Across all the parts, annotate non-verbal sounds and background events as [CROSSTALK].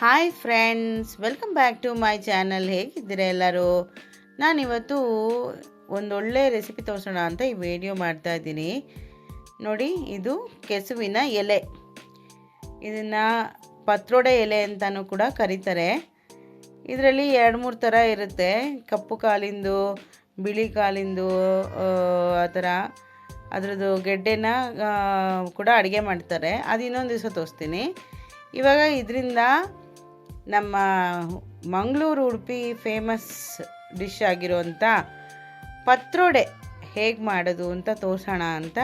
Hi friends welcome back to my channel ಹೇಗಿದ್ದೀರಾ ಎಲ್ಲರೂ? ನಾನಿವತ್ತು ಒಂದೊಳ್ಳೆ ರೆಸಿಪಿ ತೋರಿಸೋಣ ಅಂತ ಈ ವಿಡಿಯೋ ಮಾಡ್ತಾ ಇದ್ದೀನಿ. ನೋಡಿ ಇದು ಕೆಸುವಿನ ಎಲೆ. ಇದನ್ನು ಪತ್ರೊಡೆ ಎಲೆ ಅಂತಲೂ ಕೂಡ ಕರೀತಾರೆ. ಇದರಲ್ಲಿ ಎರಡು ಮೂರು ಥರ ಇರುತ್ತೆ. ಕಪ್ಪು ಕಾಲಿಂದು ಬಿಳಿ ಕಾಲಿಂದು ಆ, ಥರ ಅದರದ್ದು ಗೆಡ್ಡೆನ ಕೂಡ ಅಡುಗೆ ಮಾಡ್ತಾರೆ. ಅದು ಇನ್ನೊಂದು ದಿವಸ ತೋರಿಸ್ತೀನಿ. ಇವಾಗ ಇದರಿಂದ ನಮ್ಮ ಮಂಗಳೂರು ಉಡುಪಿ ಫೇಮಸ್ ಡಿಶ್ ಆಗಿರುವಂಥ ಪತ್ರೊಡೆ ಹೇಗೆ ಮಾಡೋದು ಅಂತ ತೋರಿಸೋಣ ಅಂತ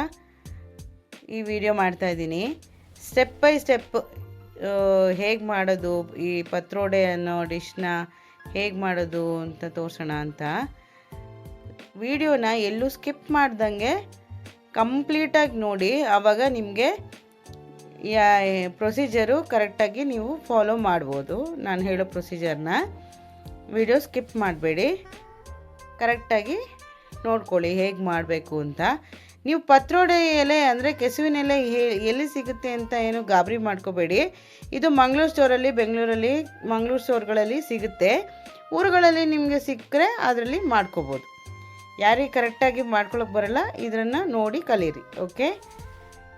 ಈ ವಿಡಿಯೋ ಮಾಡ್ತಾ ಇದ್ದೀನಿ. ಸ್ಟೆಪ್ ಬೈ ಸ್ಟೆಪ್ ಹೇಗೆ ಮಾಡೋದು, ಈ ಪತ್ರೊಡೆ ಅನ್ನೋ ಡಿಶ್ನ ಹೇಗೆ ಮಾಡೋದು ಅಂತ ತೋರಿಸೋಣ ಅಂತ. ವಿಡಿಯೋನ ಎಲ್ಲೂ ಸ್ಕಿಪ್ ಮಾಡ್ದಂಗೆ ಕಂಪ್ಲೀಟಾಗಿ ನೋಡಿ ಆವಾಗ ನಿಮಗೆ ಪ್ರೊಸೀಜರು ಕರೆಕ್ಟಾಗಿ ನೀವು ಫಾಲೋ ಮಾಡ್ಬೋದು. ನಾನು ಹೇಳೋ ಪ್ರೊಸೀಜರ್ನ ವಿಡಿಯೋ ಸ್ಕಿಪ್ ಮಾಡಬೇಡಿ. ಕರೆಕ್ಟಾಗಿ ನೋಡ್ಕೊಳ್ಳಿ ಹೇಗೆ ಮಾಡಬೇಕು ಅಂತ. ನೀವು ಪತ್ರೊಡೆ ಎಲೆ ಅಂದರೆ ಕೆಸುವಿನ ಎಲೆ ಎಲ್ಲಿ ಸಿಗುತ್ತೆ ಅಂತ ಏನು ಗಾಬರಿ ಮಾಡ್ಕೋಬೇಡಿ. ಇದು ಮಂಗಳೂರು ಸ್ಟೋರಲ್ಲಿ ಬೆಂಗಳೂರಲ್ಲಿ, ಮಂಗಳೂರು ಸ್ಟೋರ್ಗಳಲ್ಲಿ ಸಿಗುತ್ತೆ. ಊರುಗಳಲ್ಲಿ ನಿಮಗೆ ಸಿಕ್ಕರೆ ಅದರಲ್ಲಿ ಮಾಡ್ಕೋಬೋದು. ಯಾರಿಗೆ ಕರೆಕ್ಟಾಗಿ ಮಾಡ್ಕೊಳಕ್ಕೆ ಬರಲ್ಲ ಇದನ್ನು ನೋಡಿ ಕಲೀರಿ ಓಕೆ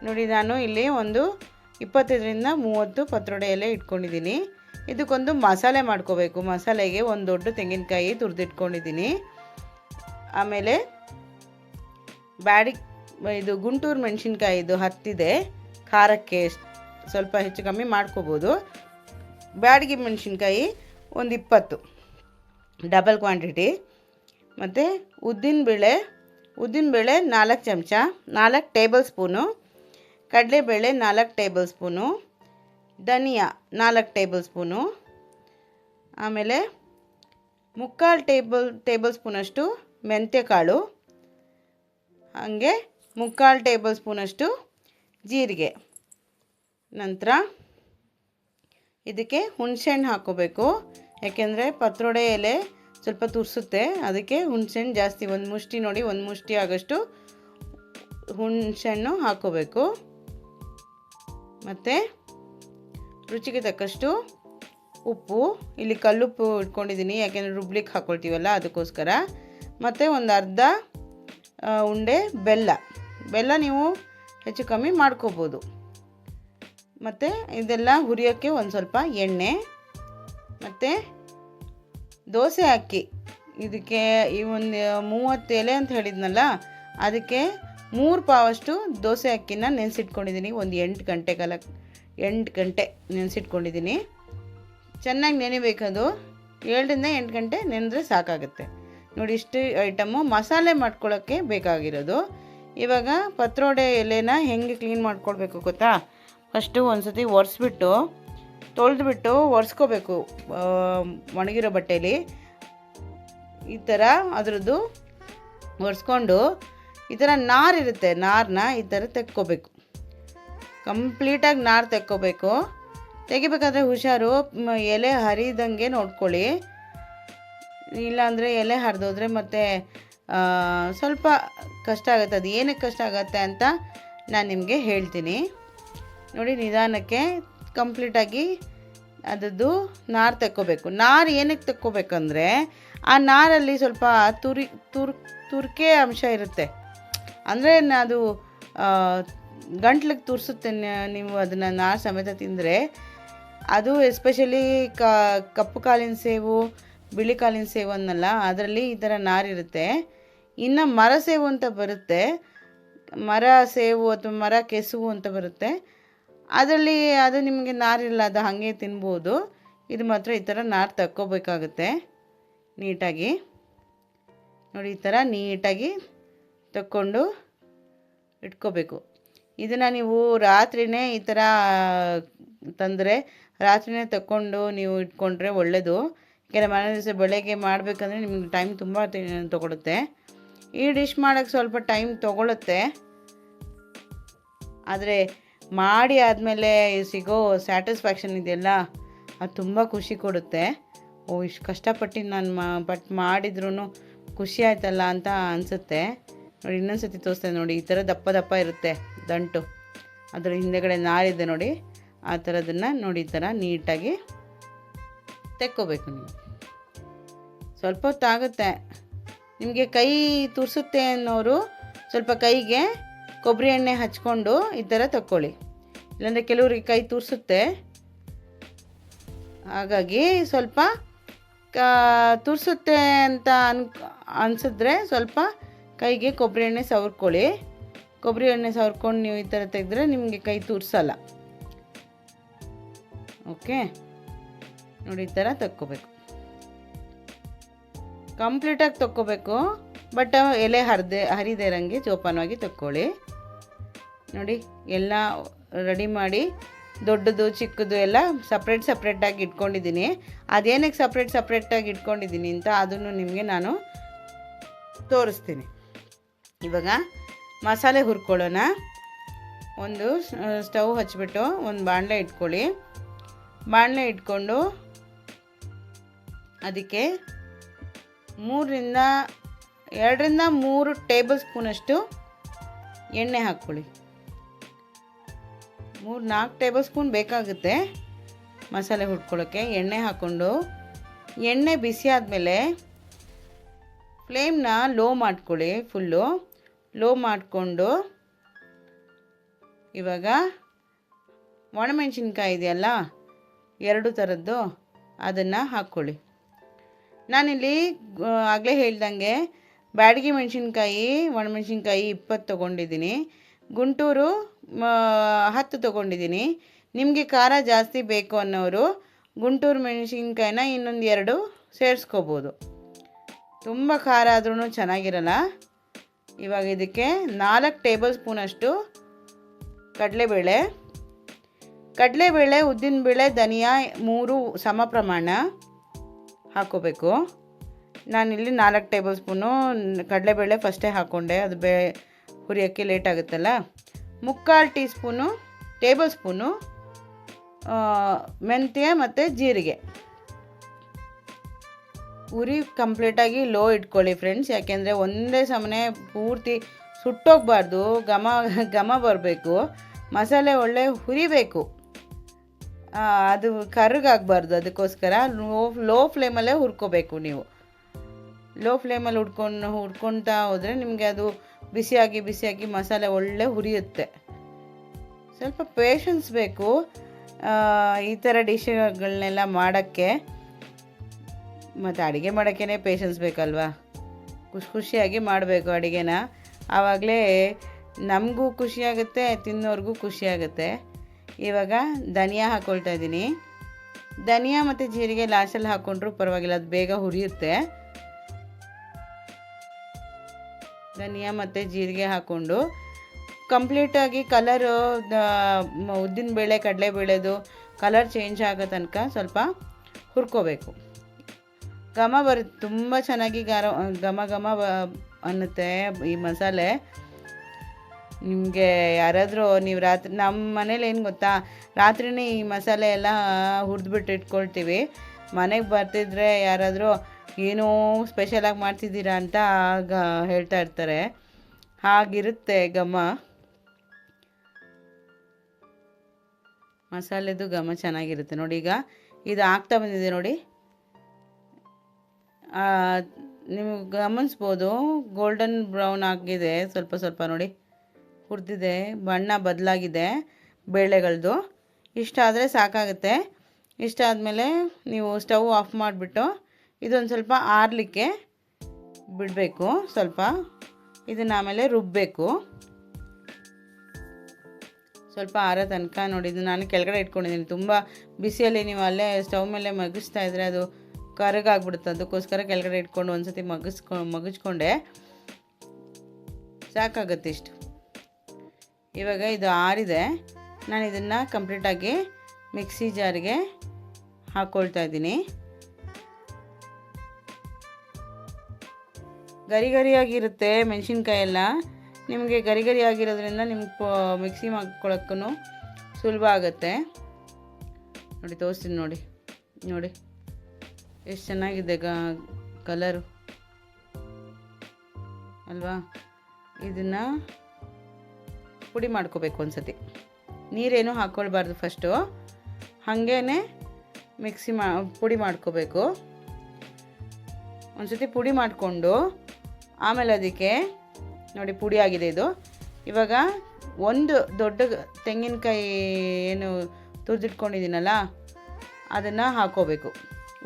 ನೋಡಿ, ನಾನು ಇಲ್ಲಿ ಒಂದು ಇಪ್ಪತ್ತೈದರಿಂದ ಮೂವತ್ತು ಪತ್ರೊಡೆ ಎಲೆ ಇಟ್ಕೊಂಡಿದ್ದೀನಿ. ಇದಕ್ಕೊಂದು ಮಸಾಲೆ ಮಾಡ್ಕೋಬೇಕು. ಮಸಾಲೆಗೆ ಒಂದು ದೊಡ್ಡ ತೆಂಗಿನಕಾಯಿ ತುರಿದಿಟ್ಕೊಂಡಿದ್ದೀನಿ. ಆಮೇಲೆ ಬ್ಯಾಡಿ, ಇದು ಗುಂಟೂರು ಮೆಣಸಿನ್ಕಾಯಿ ಇದು ಹತ್ತಿದೆ. ಖಾರಕ್ಕೆ ಸ್ವಲ್ಪ ಹೆಚ್ಚು ಕಮ್ಮಿ ಮಾಡ್ಕೋಬೋದು. ಬ್ಯಾಡಿಗೆ ಮೆಣಸಿನ್ಕಾಯಿ ಒಂದು ಇಪ್ಪತ್ತು. Double quantity. ಮತ್ತು ಉದ್ದಿನಬೇಳೆ ಉದ್ದಿನಬೇಳೆ ನಾಲ್ಕು ಚಮಚ, ನಾಲ್ಕು ಟೇಬಲ್ ಸ್ಪೂನು. ಕಡಲೆಬೇಳೆ ನಾಲ್ಕು ಟೇಬಲ್ ಸ್ಪೂನು, ಧನಿಯಾ ನಾಲ್ಕು ಟೇಬಲ್ ಸ್ಪೂನು, ಆಮೇಲೆ ಮುಕ್ಕಾಲು ಟೇಬಲ್ ಟೇಬಲ್ ಸ್ಪೂನಷ್ಟು ಮೆಂತ್ಯಕಾಳು, ಹಾಗೆ ಮುಕ್ಕಾಲು ಟೇಬಲ್ ಸ್ಪೂನಷ್ಟು ಜೀರಿಗೆ. ನಂತರ ಇದಕ್ಕೆ ಹುಣಸೆಹಣ್ಣು ಹಾಕ್ಕೋಬೇಕು. ಯಾಕೆಂದರೆ ಪತ್ರೊಡೆ ಎಲೆ ಸ್ವಲ್ಪ ತುರಿಸುತ್ತೆ, ಅದಕ್ಕೆ ಹುಣಸೆಹಣ್ಣು ಜಾಸ್ತಿ, ಒಂದು ಮುಷ್ಟಿ ನೋಡಿ, ಒಂದು ಮುಷ್ಟಿ ಆಗೋಷ್ಟು ಹುಣಸೆಹಣ್ಣು ಹಾಕ್ಕೋಬೇಕು. ಮತ್ತು ರುಚಿಗೆ ತಕ್ಕಷ್ಟು ಉಪ್ಪು. ಇಲ್ಲಿ ಕಲ್ಲುಪ್ಪು ಇಟ್ಕೊಂಡಿದ್ದೀನಿ, ಯಾಕೆಂದರೆ ರುಬ್ಲಿಕ್ಕೆ ಹಾಕ್ಕೊಳ್ತೀವಲ್ಲ ಅದಕ್ಕೋಸ್ಕರ. ಮತ್ತು ಒಂದು ಅರ್ಧ ಉಂಡೆ ಬೆಲ್ಲ. ಬೆಲ್ಲ ನೀವು ಹೆಚ್ಚು ಕಮ್ಮಿ ಮಾಡ್ಕೋಬೋದು. ಮತ್ತು ಇದೆಲ್ಲ ಹುರಿಯೋಕ್ಕೆ ಒಂದು ಸ್ವಲ್ಪ ಎಣ್ಣೆ, ಮತ್ತು ದೋಸೆ ಅಕ್ಕಿ. ಇದಕ್ಕೆ ಈ ಒಂದು ಮೂವತ್ತು ಎಲೆ ಅಂತ ಹೇಳಿದ್ನಲ್ಲ, ಅದಕ್ಕೆ ಮೂರು ಪಾವಷ್ಟು ದೋಸೆ ಅಕ್ಕಿನ ನೆನೆಸಿಟ್ಕೊಂಡಿದ್ದೀನಿ. ಒಂದು ಎಂಟು ಗಂಟೆ ಕಾಲ, ಎಂಟು ಗಂಟೆ ನೆನೆಸಿಟ್ಕೊಂಡಿದ್ದೀನಿ. ಚೆನ್ನಾಗಿ ನೆನೆಬೇಕದು. ಏಳರಿಂದ ಎಂಟು ಗಂಟೆ ನೆನೆದ್ರೆ ಸಾಕಾಗುತ್ತೆ. ನೋಡಿ, ಇಷ್ಟು ಐಟಮು. ಮಸಾಲೆ ಮಾಡ್ಕೊಳ್ಳೋಕ್ಕೆ ಬೇಕಾಗಿರೋದು. ಇವಾಗ ಪತ್ರೋಡೆ ಎಲೆನ ಹೆಂಗೆ ಕ್ಲೀನ್ ಮಾಡ್ಕೊಳ್ಬೇಕು ಗೊತ್ತಾ? ಫಸ್ಟು ಒಂದು ಸತಿ ಒರೆಸ್ಬಿಟ್ಟು, ತೊಳೆದ್ಬಿಟ್ಟು ಒರೆಸ್ಕೋಬೇಕು ಒಣಗಿರೋ ಬಟ್ಟೆಯಲ್ಲಿ ಈ ಥರ ಅದರದ್ದು ಒರೆಸ್ಕೊಂಡು ಈ ಥರ ನಾರಿರುತ್ತೆ ನಾರನ್ನ ಈ ಥರ ತೆಕ್ಕೋಬೇಕು. ಕಂಪ್ಲೀಟಾಗಿ ನಾರು ತೆಕ್ಕೋಬೇಕು. ತೆಗಿಬೇಕಾದ್ರೆ ಹುಷಾರು ಎಲೆ ಹರಿದಂಗೆ ನೋಡ್ಕೊಳ್ಳಿ. ಇಲ್ಲಾಂದರೆ ಎಲೆ ಹರಿದೋದ್ರೆ ಮತ್ತೆ ಸ್ವಲ್ಪ ಕಷ್ಟ ಆಗುತ್ತೆ. ಅದು ಏನಕ್ಕೆ ಕಷ್ಟ ಆಗುತ್ತೆ ಅಂತ ನಾನು ನಿಮಗೆ ಹೇಳ್ತೀನಿ. ನೋಡಿ, ನಿಧಾನಕ್ಕೆ ಕಂಪ್ಲೀಟಾಗಿ ಅದದ್ದು ನಾರು ತೆಕ್ಕೋಬೇಕು. ನಾರು ಏನಕ್ಕೆ ತೆಕ್ಕೋಬೇಕಂದ್ರೆ, ಆ ನಾರಲ್ಲಿ ಸ್ವಲ್ಪ ತುರಿ, ತುರ್, ತುರ್ಕೆ ಅಂಶ ಇರುತ್ತೆ. ಅಂದರೆ ಅದು ಗಂಟ್ಲಿಗೆ ತೋರಿಸುತ್ತೆ ನೀವು ಅದನ್ನು ನಾರು ಸಮೇತ ತಿಂದರೆ, ಅದು ಎಸ್ಪೆಷಲಿ ಕಪ್ಪು ಕಾಲಿನ ಸೇವು, ಬಿಳಿ ಕಾಲಿನ ಸೇವು ಅನ್ನಲ್ಲ, ಅದರಲ್ಲಿ ಈ ಥರ ನಾರಿರುತ್ತೆ ಇನ್ನು ಮರ ಸೇವು ಅಂತ ಬರುತ್ತೆ. ಮರ ಸೇವು ಅಥವಾ ಮರ ಕೆಸುವು ಅಂತ ಬರುತ್ತೆ. ಅದರಲ್ಲಿ ಅದು ನಿಮಗೆ ನಾರಿಲ್ಲ ಅದು ಹಾಗೆ ತಿನ್ಬೋದು. ಇದು ಮಾತ್ರ ಈ ಥರ ನಾರು ತಕ್ಕೋಬೇಕಾಗುತ್ತೆ. ನೀಟಾಗಿ. ನೋಡಿ ಈ ಥರ ನೀಟಾಗಿ ತಕ್ಕೊಂಡು ಇಟ್ಕೋಬೇಕು. ಇದನ್ನು ನೀವು ರಾತ್ರಿನೇ ಈ ಥರ ತಂದರೆ ರಾತ್ರಿನೇ ತಗೊಂಡು ನೀವು ಇಟ್ಕೊಂಡ್ರೆ ಒಳ್ಳೆಯದು ಯಾಕೆಂದರೆ ಮನೆ ದಿವಸ ಬೆಳಗ್ಗೆ ಮಾಡಬೇಕಂದ್ರೆ ನಿಮಗೆ ಟೈಮ್ ತುಂಬ ತೊಗೊಳುತ್ತೆ. ಈ ಡಿಶ್ ಮಾಡೋಕ್ಕೆ ಸ್ವಲ್ಪ ಟೈಮ್ ತೊಗೊಳುತ್ತೆ. ಆದರೆ ಮಾಡಿ ಆದಮೇಲೆ ಸಿಗೋ ಸ್ಯಾಟಿಸ್ಫ್ಯಾಕ್ಷನ್ ಇದೆಯಲ್ಲ, ಅದು ತುಂಬ ಖುಷಿ ಕೊಡುತ್ತೆ. ಓ, ಇಷ್ಟು ಕಷ್ಟಪಟ್ಟು ನಾನು ಮಾ ಬಟ್ ಮಾಡಿದ್ರೂ ಖುಷಿ ಆಯ್ತಲ್ಲ ಅಂತ ಅನಿಸುತ್ತೆ. ನೋಡಿ, ಇನ್ನೊಂದು ಸತಿ ತೋರಿಸ್ತೇನೆ ನೋಡಿ, ಈ ಥರ ದಪ್ಪ ದಪ್ಪ ಇರುತ್ತೆ ದಂಟು. ಅದರ ಹಿಂದೆಗಡೆ ನಾರಿದೆ ನೋಡಿ, ಆ ಥರದನ್ನು ನೋಡಿ, ಈ ಥರ ನೀಟಾಗಿ ತೆಕ್ಕೋಬೇಕು ನೀವು. ಸ್ವಲ್ಪ ಹೊತ್ತಾಗುತ್ತೆ ನಿಮಗೆ ಕೈ ತುರಿಸುತ್ತೆ ಅನ್ನೋರು ಸ್ವಲ್ಪ ಕೈಗೆ ಕೊಬ್ಬರಿ ಎಣ್ಣೆ ಹಚ್ಕೊಂಡು ಈ ಥರ ತಕ್ಕೊಳ್ಳಿ. ಇಲ್ಲಾಂದರೆ ಕೆಲವರಿಗೆ ಕೈ ತುರಿಸುತ್ತೆ. ಹಾಗಾಗಿ ಸ್ವಲ್ಪ ಕ ತುರಿಸುತ್ತೆ ಅಂತ ಅನ್ ಅನಿಸಿದ್ರೆ ಸ್ವಲ್ಪ ಕೈಗೆ ಕೊಬ್ಬರಿ ಎಣ್ಣೆ ಸವರ್ಕೊಳ್ಳಿ. ಕೊಬ್ಬರಿ ಎಣ್ಣೆ ಸವರ್ಕೊಂಡು ನೀವು ಈ ಥರ ತೆಗೆದ್ರೆ ನಿಮಗೆ ಕೈ ತೂರಿಸಲ್ಲ. ಓಕೆ? ನೋಡಿ, ಈ ಥರ ತಕ್ಕೋಬೇಕು. ಕಂಪ್ಲೀಟಾಗಿ ತಕ್ಕೋಬೇಕು, ಬಟ್ ಎಲೆ ಹರಿದೆ ಇರಂಗೆ ಜೋಪಾನವಾಗಿ ತಕ್ಕೊಳ್ಳಿ. ನೋಡಿ, ಎಲ್ಲ ರೆಡಿ ಮಾಡಿ, ದೊಡ್ಡದು, ಚಿಕ್ಕದು ಎಲ್ಲ ಸಪ್ರೇಟ್ ಸಪ್ರೇಟಾಗಿ ಇಟ್ಕೊಂಡಿದ್ದೀನಿ. ಅದೇನಕ್ಕೆ ಸಪ್ರೇಟ್ ಸಪ್ರೇಟಾಗಿ ಇಟ್ಕೊಂಡಿದ್ದೀನಿ ಅಂತ ಅದನ್ನು ನಿಮಗೆ ನಾನು ತೋರಿಸ್ತೀನಿ. ಇವಾಗ ಮಸಾಲೆ ಹುರ್ಕೊಳ್ಳೋಣ. ಒಂದು ಸ್ಟವ್ ಹಚ್ಚಿಬಿಟ್ಟು ಒಂದು ಬಾಣಲೆ ಇಟ್ಕೊಳ್ಳಿ. ಬಾಣಲೆ ಇಟ್ಕೊಂಡು ಅದಕ್ಕೆ ಮೂರರಿಂದ, ಎರಡರಿಂದ ಮೂರು ಟೇಬಲ್ ಸ್ಪೂನಷ್ಟು ಎಣ್ಣೆ ಹಾಕ್ಕೊಳ್ಳಿ. ಮೂರು, ನಾಲ್ಕು ಟೇಬಲ್ ಸ್ಪೂನ್ ಬೇಕಾಗುತ್ತೆ ಮಸಾಲೆ ಹುಡ್ಕೊಳ್ಳೋಕ್ಕೆ ಎಣ್ಣೆ ಹಾಕ್ಕೊಂಡು ಎಣ್ಣೆ ಬಿಸಿ ಆದಮೇಲೆ ಫ್ಲೇಮ್ನ ಲೋ ಮಾಡ್ಕೊಳ್ಳಿ ಫುಲ್ಲು. ಲೋ ಮಾಡಿಕೊಂಡು ಇವಾಗ ಒಣಮೆಣಸಿನ್ಕಾಯಿ ಇದೆಯಲ್ಲ, ಎರಡು ಥರದ್ದು ಅದನ್ನು ಹಾಕ್ಕೊಳ್ಳಿ. ನಾನಿಲ್ಲಿ ಆಗಲೇ ಹೇಳ್ದಂಗೆ ಬ್ಯಾಡಗಿ ಮೆಣಸಿನ್ಕಾಯಿ, ಒಣಮೆಣಸಿನ್ಕಾಯಿ ಇಪ್ಪತ್ತು ತೊಗೊಂಡಿದ್ದೀನಿ. ಗುಂಟೂರು ಹತ್ತು ತೊಗೊಂಡಿದ್ದೀನಿ. ನಿಮಗೆ ಖಾರ ಜಾಸ್ತಿ ಬೇಕು ಅನ್ನೋರು ಗುಂಟೂರು ಮೆಣಸಿನ್ಕಾಯಿನ ಇನ್ನೊಂದು ಎರಡು ಸೇರಿಸ್ಕೋಬೋದು. ತುಂಬ ಖಾರ ಆದ್ರೂ ಚೆನ್ನಾಗಿರಲ್ಲ. ಇವಾಗ ಇದಕ್ಕೆ ನಾಲ್ಕು ಟೇಬಲ್ ಸ್ಪೂನಷ್ಟು ಕಡಲೆಬೇಳೆ. ಕಡಲೆಬೇಳೆ, ಉದ್ದಿನಬೇಳೆ, ಧನಿಯಾ ಮೂರು ಸಮ ಪ್ರಮಾಣ ಹಾಕೋಬೇಕು. ನಾನಿಲ್ಲಿ ನಾಲ್ಕು ಟೇಬಲ್ ಸ್ಪೂನು ಕಡಲೆಬೇಳೆ ಫಸ್ಟೇ ಹಾಕ್ಕೊಂಡೆ ಅದು ಬೇ ಹುರಿಯೋಕ್ಕೆ ಲೇಟ್ ಆಗುತ್ತಲ್ಲ. ಮುಕ್ಕಾಲು ಟೀ ಸ್ಪೂನು ಟೇಬಲ್ ಸ್ಪೂನು ಮೆಂತ್ಯ ಮತ್ತು ಜೀರಿಗೆ. ಉರಿ ಕಂಪ್ಲೀಟಾಗಿ ಲೋ ಇಟ್ಕೊಳ್ಳಿ ಫ್ರೆಂಡ್ಸ್. ಯಾಕೆಂದರೆ ಒಂದೇ ಸಮನೆ ಪೂರ್ತಿ ಸುಟ್ಟೋಗಬಾರ್ದು, ಘಮ ಘಮ ಬರಬೇಕು. ಮಸಾಲೆ ಒಳ್ಳೆ ಹುರಿಬೇಕು. ಅದು ಕರ್ಗಾಗಬಾರ್ದು ಅದಕ್ಕೋಸ್ಕರ. ಲೋ ಲೋ ಫ್ಲೇಮಲ್ಲೇ ಹುರ್ಕೋಬೇಕು ನೀವು. ಲೋ ಫ್ಲೇಮಲ್ಲಿ ಹುಡ್ಕೊಂಡು ಹುಡ್ಕೊತಾ ಹೋದರೆ ನಿಮಗೆ ಅದು ಬಿಸಿಯಾಗಿ ಬಿಸಿಯಾಗಿ ಮಸಾಲೆ ಒಳ್ಳೆ ಹುರಿಯುತ್ತೆ. ಸ್ವಲ್ಪ ಪೇಷನ್ಸ್ ಬೇಕು. ಈ ಥರ ಡಿಶ್ಗಳನ್ನೆಲ್ಲ ಮಾಡೋಕ್ಕೆ. ಮತ್ತು ಅಡುಗೆ ಮಾಡೋಕ್ಕೇ ಪೇಷನ್ಸ್ ಬೇಕಲ್ವಾ? ಖುಷಿ ಖುಷಿಯಾಗಿ ಮಾಡಬೇಕು ಅಡುಗೆನ. ಆವಾಗಲೇ ನಮಗೂ ಖುಷಿಯಾಗುತ್ತೆ ತಿನ್ನೋರ್ಗೂ ಖುಷಿಯಾಗುತ್ತೆ ಇವಾಗ ಧನಿಯಾ ಹಾಕ್ಕೊಳ್ತಾ ಇದ್ದೀನಿ. ಧನಿಯಾ ಮತ್ತು ಜೀರಿಗೆ ಲಾಸ್ಟಲ್ಲಿ ಹಾಕ್ಕೊಂಡ್ರೂ ಪರವಾಗಿಲ್ಲ, ಅದು ಬೇಗ ಹುರಿಯುತ್ತೆ. ಧನಿಯಾ ಮತ್ತು ಜೀರಿಗೆ ಹಾಕ್ಕೊಂಡು ಕಂಪ್ಲೀಟಾಗಿ ಕಲರು ಕಡಲೇ ಬೇಳೆದು ಕಲರ್ ಚೇಂಜ್ ಆಗೋ ತನಕ ಸ್ವಲ್ಪ ಹುರ್ಕೋಬೇಕು. ಘಮ ಬರುತ್ತೆ, ತುಂಬ ಚೆನ್ನಾಗಿ ಗಾರ ಘಮ ಘಮ ಅನ್ನುತ್ತೆ ಈ ಮಸಾಲೆ. ನಿಮಗೆ ಯಾರಾದರೂ ನೀವು ರಾತ್ರಿ ನಮ್ಮ ಮನೇಲಿ ಏನು ಗೊತ್ತಾ, ರಾತ್ರಿನೇ ಈ ಮಸಾಲೆ ಎಲ್ಲ ಹುರಿದ್ಬಿಟ್ಟು ಇಟ್ಕೊಳ್ತೀವಿ. ಮನೆಗೆ ಬರ್ತಿದ್ರೆ ಯಾರಾದರೂ ಏನೋ ಸ್ಪೆಷಲಾಗಿ ಮಾಡ್ತಿದ್ದೀರಾ ಅಂತ ಆಗ ಹೇಳ್ತಾ ಇರ್ತಾರೆ. ಹಾಗಿರುತ್ತೆ ಘಮ. ಮಸಾಲೆದು ಘಮ ಚೆನ್ನಾಗಿರುತ್ತೆ ನೋಡಿ ಈಗ. ಇದು ಆಗ್ತಾ ಬಂದಿದೆ ನೋಡಿ. ನೀವು ಗಮನಿಸ್ಬೋದು ಗೋಲ್ಡನ್ ಬ್ರೌನ್ ಆಗಿದೆ. ಸ್ವಲ್ಪ ಸ್ವಲ್ಪ ನೋಡಿ. ಹುರಿದಿದೆ, ಬಣ್ಣ ಬದಲಾಗಿದೆ ಬೇಳೆಗಳದ್ದು ಇಷ್ಟಾದರೆ ಸಾಕಾಗುತ್ತೆ. ಇಷ್ಟಾದಮೇಲೆ ನೀವು ಸ್ಟವ್ ಆಫ್ ಮಾಡಿಬಿಟ್ಟು ಇದೊಂದು ಸ್ವಲ್ಪ ಆರಲಿಕ್ಕೆ ಬಿಡಬೇಕು. ಸ್ವಲ್ಪ ಇದನ್ನು ಆಮೇಲೆ ರುಬ್ಬಬೇಕು ಸ್ವಲ್ಪ ಆರೋ ತನಕ ನೋಡಿ. ಇದು ನಾನು ಕೆಳಗಡೆ ಇಟ್ಕೊಂಡಿದ್ದೀನಿ. ತುಂಬ ಬಿಸಿಯಲ್ಲಿ ನೀವು ಅಲ್ಲೇ ಸ್ಟವ್ ಮೇಲೆ ಮಗಿಸ್ತಾ ಇದ್ದರೆ ಅದು ಕರಗಾಗ್ಬಿಡುತ್ತೆ. ಅದಕ್ಕೋಸ್ಕರ ಕೆಳಗಡೆ ಇಟ್ಕೊಂಡು ಒಂದು ಸತಿ ಮಗಿಸ್ಕೊ ಮಗಿಸ್ಕೊಂಡೆ ಸಾಕಾಗುತ್ತೆ ಇಷ್ಟು. ಇವಾಗ ಇದು ಆರಿದೆ. ನಾನು ಇದನ್ನು ಕಂಪ್ಲೀಟಾಗಿ ಮಿಕ್ಸಿ ಜಾರಿಗೆ ಹಾಕ್ಕೊಳ್ತಾ ಇದ್ದೀನಿ. ಗರಿ ಗರಿಯಾಗಿರುತ್ತೆ ಮೆಣಸಿನ್ಕಾಯಿ ಎಲ್ಲ ನಿಮಗೆ ಗರಿ ಗರಿಯಾಗಿರೋದ್ರಿಂದ ನಿಮ್ಗೆ ಮಿಕ್ಸಿ ಮಾಡ್ಕೊಳಕ್ಕೂ ಸುಲಭ ಆಗುತ್ತೆ. ನೋಡಿ, ತೋರಿಸ್ತೀನಿ ನೋಡಿ. ನೋಡಿ. ಎಷ್ಟು ಚೆನ್ನಾಗಿದೆ ಗ, ಕಲರು? ಅಲ್ವಾ? ಇದನ್ನು ಪುಡಿ ಮಾಡ್ಕೋಬೇಕು ಒಂದು ಸತಿ ನೀರೇನು ಹಾಕ್ಕೊಳ್ಬಾರ್ದು ಫಸ್ಟು ಹಾಗೇ ಮಿಕ್ಸಿ ಮಾ, ಪುಡಿ ಮಾಡ್ಕೋಬೇಕು. ಒಂದು ಸತಿ ಪುಡಿ ಮಾಡಿಕೊಂಡು ಆಮೇಲೆ ಅದಕ್ಕೆ ನೋಡಿ ಪುಡಿ ಆಗಿದೆ ಇದು. ಇವಾಗ ಒಂದು ದೊಡ್ಡ ತೆಂಗಿನಕಾಯಿ ಏನು ತುರಿದಿಟ್ಕೊಂಡಿದ್ದೀನಲ್ಲ, ಅದನ್ನು ಹಾಕೋಬೇಕು.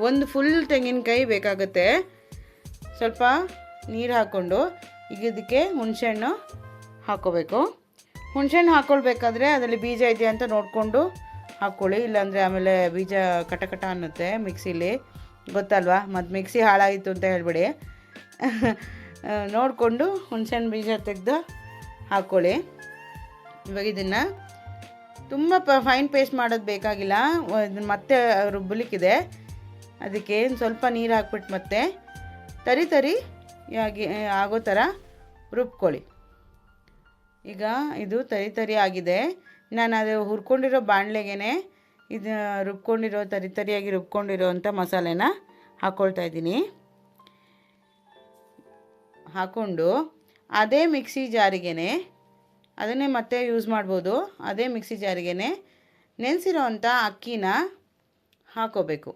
ಒಂದು ಫುಲ್ ತೆಂಗಿನಕಾಯಿ ಬೇಕಾಗುತ್ತೆ. ಸ್ವಲ್ಪ ನೀರು ಹಾಕ್ಕೊಂಡು ಈಗ ಇದಕ್ಕೆ ಹುಣಸೆಹಣ್ಣು ಹಾಕ್ಕೋಬೇಕು ಹುಣಸೆಹಣ್ಣು ಹಾಕ್ಕೊಳ್ಬೇಕಾದ್ರೆ ಅದರಲ್ಲಿ ಬೀಜ ಇದೆಯಾ ಅಂತ ನೋಡಿಕೊಂಡು ಹಾಕ್ಕೊಳ್ಳಿ ಇಲ್ಲಾಂದರೆ ಆಮೇಲೆ ಬೀಜ ಕಟ ಕಟ ಅನ್ನುತ್ತೆ ಮಿಕ್ಸಿಲಿ. ಗೊತ್ತಲ್ವಾ? ಮತ್ತು ಮಿಕ್ಸಿ ಹಾಳಾಯಿತು ಅಂತ ಹೇಳ್ಬಿಡಿ. [LAUGHS] ನೋಡಿಕೊಂಡು ಹುಣಸೆಹಣ್ಣು ಬೀಜ ತೆಗೆದು ಹಾಕ್ಕೊಳ್ಳಿ ಇವಾಗ ಇದನ್ನು ತುಂಬ ಪ ಫೈನ್ ಪೇಸ್ಟ್ ಮಾಡೋದು ಬೇಕಾಗಿಲ್ಲ. ಮತ್ತೆ ರುಬ್ಬಲಿಕ್ಕಿದೆ ಅದಕ್ಕೆ ಸ್ವಲ್ಪ ನೀರು ಹಾಕ್ಬಿಟ್ಟು ಮತ್ತೆ ತರಿ ತರಿ ಆಗಿ ಆಗೋ ಥರ ರುಬ್ಕೊಳ್ಳಿ. ಈಗ ಇದು ತರಿ ತರಿ ಆಗಿದೆ. ನಾನು ಅದು ಹುರ್ಕೊಂಡಿರೋ ಬಾಣಲೆಗೆ ಇದು ರುಬ್ಕೊಂಡಿರೋ, ತರಿ ತರಿಯಾಗಿ ರುಬ್ಕೊಂಡಿರೋ ಅಂಥ ಮಸಾಲೆನ ಹಾಕ್ಕೊಳ್ತಾ ಇದ್ದೀನಿ. ಹಾಕ್ಕೊಂಡು ಅದೇ ಮಿಕ್ಸಿ ಜಾರಿಗೆನೆ ಅದನ್ನೇ ಮತ್ತೆ ಯೂಸ್ ಮಾಡ್ಬೋದು. ಅದೇ ಮಿಕ್ಸಿ ಜಾರಿಗೆನೆ ನೆನೆಸಿರೋ ಅಂಥ ಅಕ್ಕಿನ ಹಾಕೋಬೇಕು.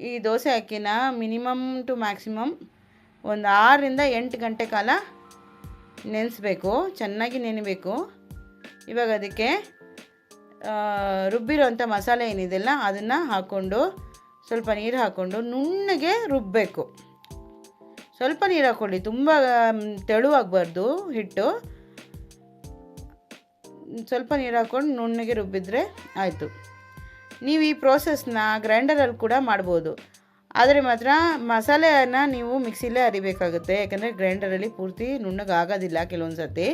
ಈ ದೋಸೆ ಅಕ್ಕಿನ ಮಿನಿಮಮ್ ಟು ಮ್ಯಾಕ್ಸಿಮಮ್ ಒಂದು ಆರರಿಂದ ಎಂಟು ಗಂಟೆ ಕಾಲ ನೆನೆಸ್ಬೇಕು, ಚೆನ್ನಾಗಿ ನೆನೆಬೇಕು. ಇವಾಗ ಅದಕ್ಕೆ ರುಬ್ಬಿರೋಂಥ ಮಸಾಲೆ ಏನಿದೆಯಲ್ಲ, ಅದನ್ನು ಹಾಕ್ಕೊಂಡು ಸ್ವಲ್ಪ ನೀರು ಹಾಕ್ಕೊಂಡು ನುಣ್ಣಗೆ ರುಬ್ಬಬೇಕು ಸ್ವಲ್ಪ ನೀರು ಹಾಕ್ಕೊಳ್ಳಿ, ತುಂಬ ತೆಳುವಾಗಬಾರ್ದು ಹಿಟ್ಟು. ಸ್ವಲ್ಪ ನೀರು ಹಾಕ್ಕೊಂಡು ನುಣ್ಣಗೆ ರುಬ್ಬಿದ್ರೆ ಆಯಿತು. ನೀವು ಈ ಪ್ರೋಸೆಸ್ನ ಗ್ರೈಂಡರಲ್ಲಿ ಕೂಡ ಮಾಡ್ಬೋದು. ಆದರೆ ಮಾತ್ರ ಮಸಾಲೆಯನ್ನು ನೀವು ಮಿಕ್ಸಿಲೇ ಅರಿಬೇಕಾಗುತ್ತೆ. ಯಾಕಂದರೆ ಗ್ರೈಂಡರಲ್ಲಿ ಪೂರ್ತಿ ನುಣ್ಣಗೆ ಆಗೋದಿಲ್ಲ ಕೆಲವೊಂದು ಸರ್ತಿ.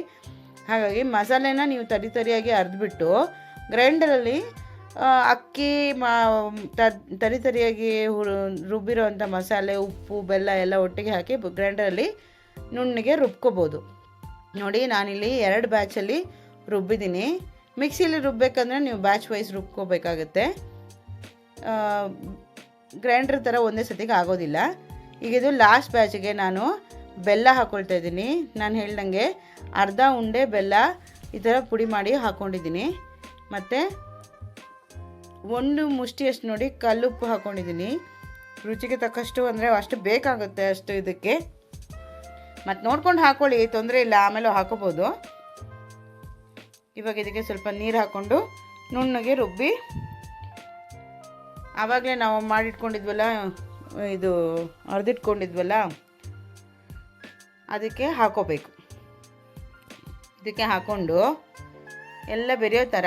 ಹಾಗಾಗಿ ಮಸಾಲೆನ ನೀವು ತರಿ ತರಿಯಾಗಿ ಅರ್ದ್ಬಿಟ್ಟು ಗ್ರೈಂಡರಲ್ಲಿ ಅಕ್ಕಿ, ಮಾ ತರಿ ತರಿಯಾಗಿ ರುಬ್ಬಿರೋವಂಥ ಮಸಾಲೆ, ಉಪ್ಪು, ಬೆಲ್ಲ ಎಲ್ಲ ಒಟ್ಟಿಗೆ ಹಾಕಿ ಗ್ರೈಂಡರಲ್ಲಿ ನುಣ್ಣಗೆ ರುಬ್ಕೋಬೋದು. ನೋಡಿ ನಾನಿಲ್ಲಿ ಎರಡು ಬ್ಯಾಚಲ್ಲಿ ರುಬ್ಬಿದ್ದೀನಿ. ಮಿಕ್ಸಿಲಿ ರುಬ್ಬೇಕಂದ್ರೆ ನೀವು ಬ್ಯಾಚ್ ವೈಸ್ ರುಬ್ಕೋಬೇಕಾಗುತ್ತೆ. ಗ್ರೈಂಡರ್ ಥರ ಒಂದೇ ಸತಿಗೆ ಆಗೋದಿಲ್ಲ. ಈಗ ಇದು ಲಾಸ್ಟ್ ಬ್ಯಾಚಿಗೆ ನಾನು ಬೆಲ್ಲ ಹಾಕ್ಕೊಳ್ತಾ ಇದ್ದೀನಿ. ನಾನು ಹೇಳ್ದಂಗೆ ಅರ್ಧ ಉಂಡೆ ಬೆಲ್ಲ ಈ ಥರ ಪುಡಿ ಮಾಡಿ ಹಾಕ್ಕೊಂಡಿದ್ದೀನಿ ಮತ್ತು ಒಂದು ಮುಷ್ಟಿಯಷ್ಟು ನೋಡಿ ಕಲ್ಲುಪ್ಪು ಹಾಕ್ಕೊಂಡಿದ್ದೀನಿ ರುಚಿಗೆ ತಕ್ಕಷ್ಟು ಅಂದರೆ ಅಷ್ಟು ಬೇಕಾಗುತ್ತೆ ಅಷ್ಟು ಇದಕ್ಕೆ. ಮತ್ತು ನೋಡ್ಕೊಂಡು ಹಾಕ್ಕೊಳ್ಳಿ ತೊಂದರೆ ಇಲ್ಲ, ಆಮೇಲೆ ಹಾಕೋಬೋದು. ಇವಾಗ ಇದಕ್ಕೆ ಸ್ವಲ್ಪ ನೀರು ಹಾಕ್ಕೊಂಡು ನುಣ್ಣಗೆ ರುಬ್ಬಿ. ಆವಾಗಲೇ ನಾವು ಮಾಡಿಟ್ಕೊಂಡಿದ್ವಲ್ಲ, ಇದು ಅರ್ದಿಟ್ಕೊಂಡಿದ್ವಲ್ಲ, ಅದಕ್ಕೆ ಹಾಕೋಬೇಕು. ಇದಕ್ಕೆ ಹಾಕ್ಕೊಂಡು ಎಲ್ಲ ಬೆರೆಯೋ ಥರ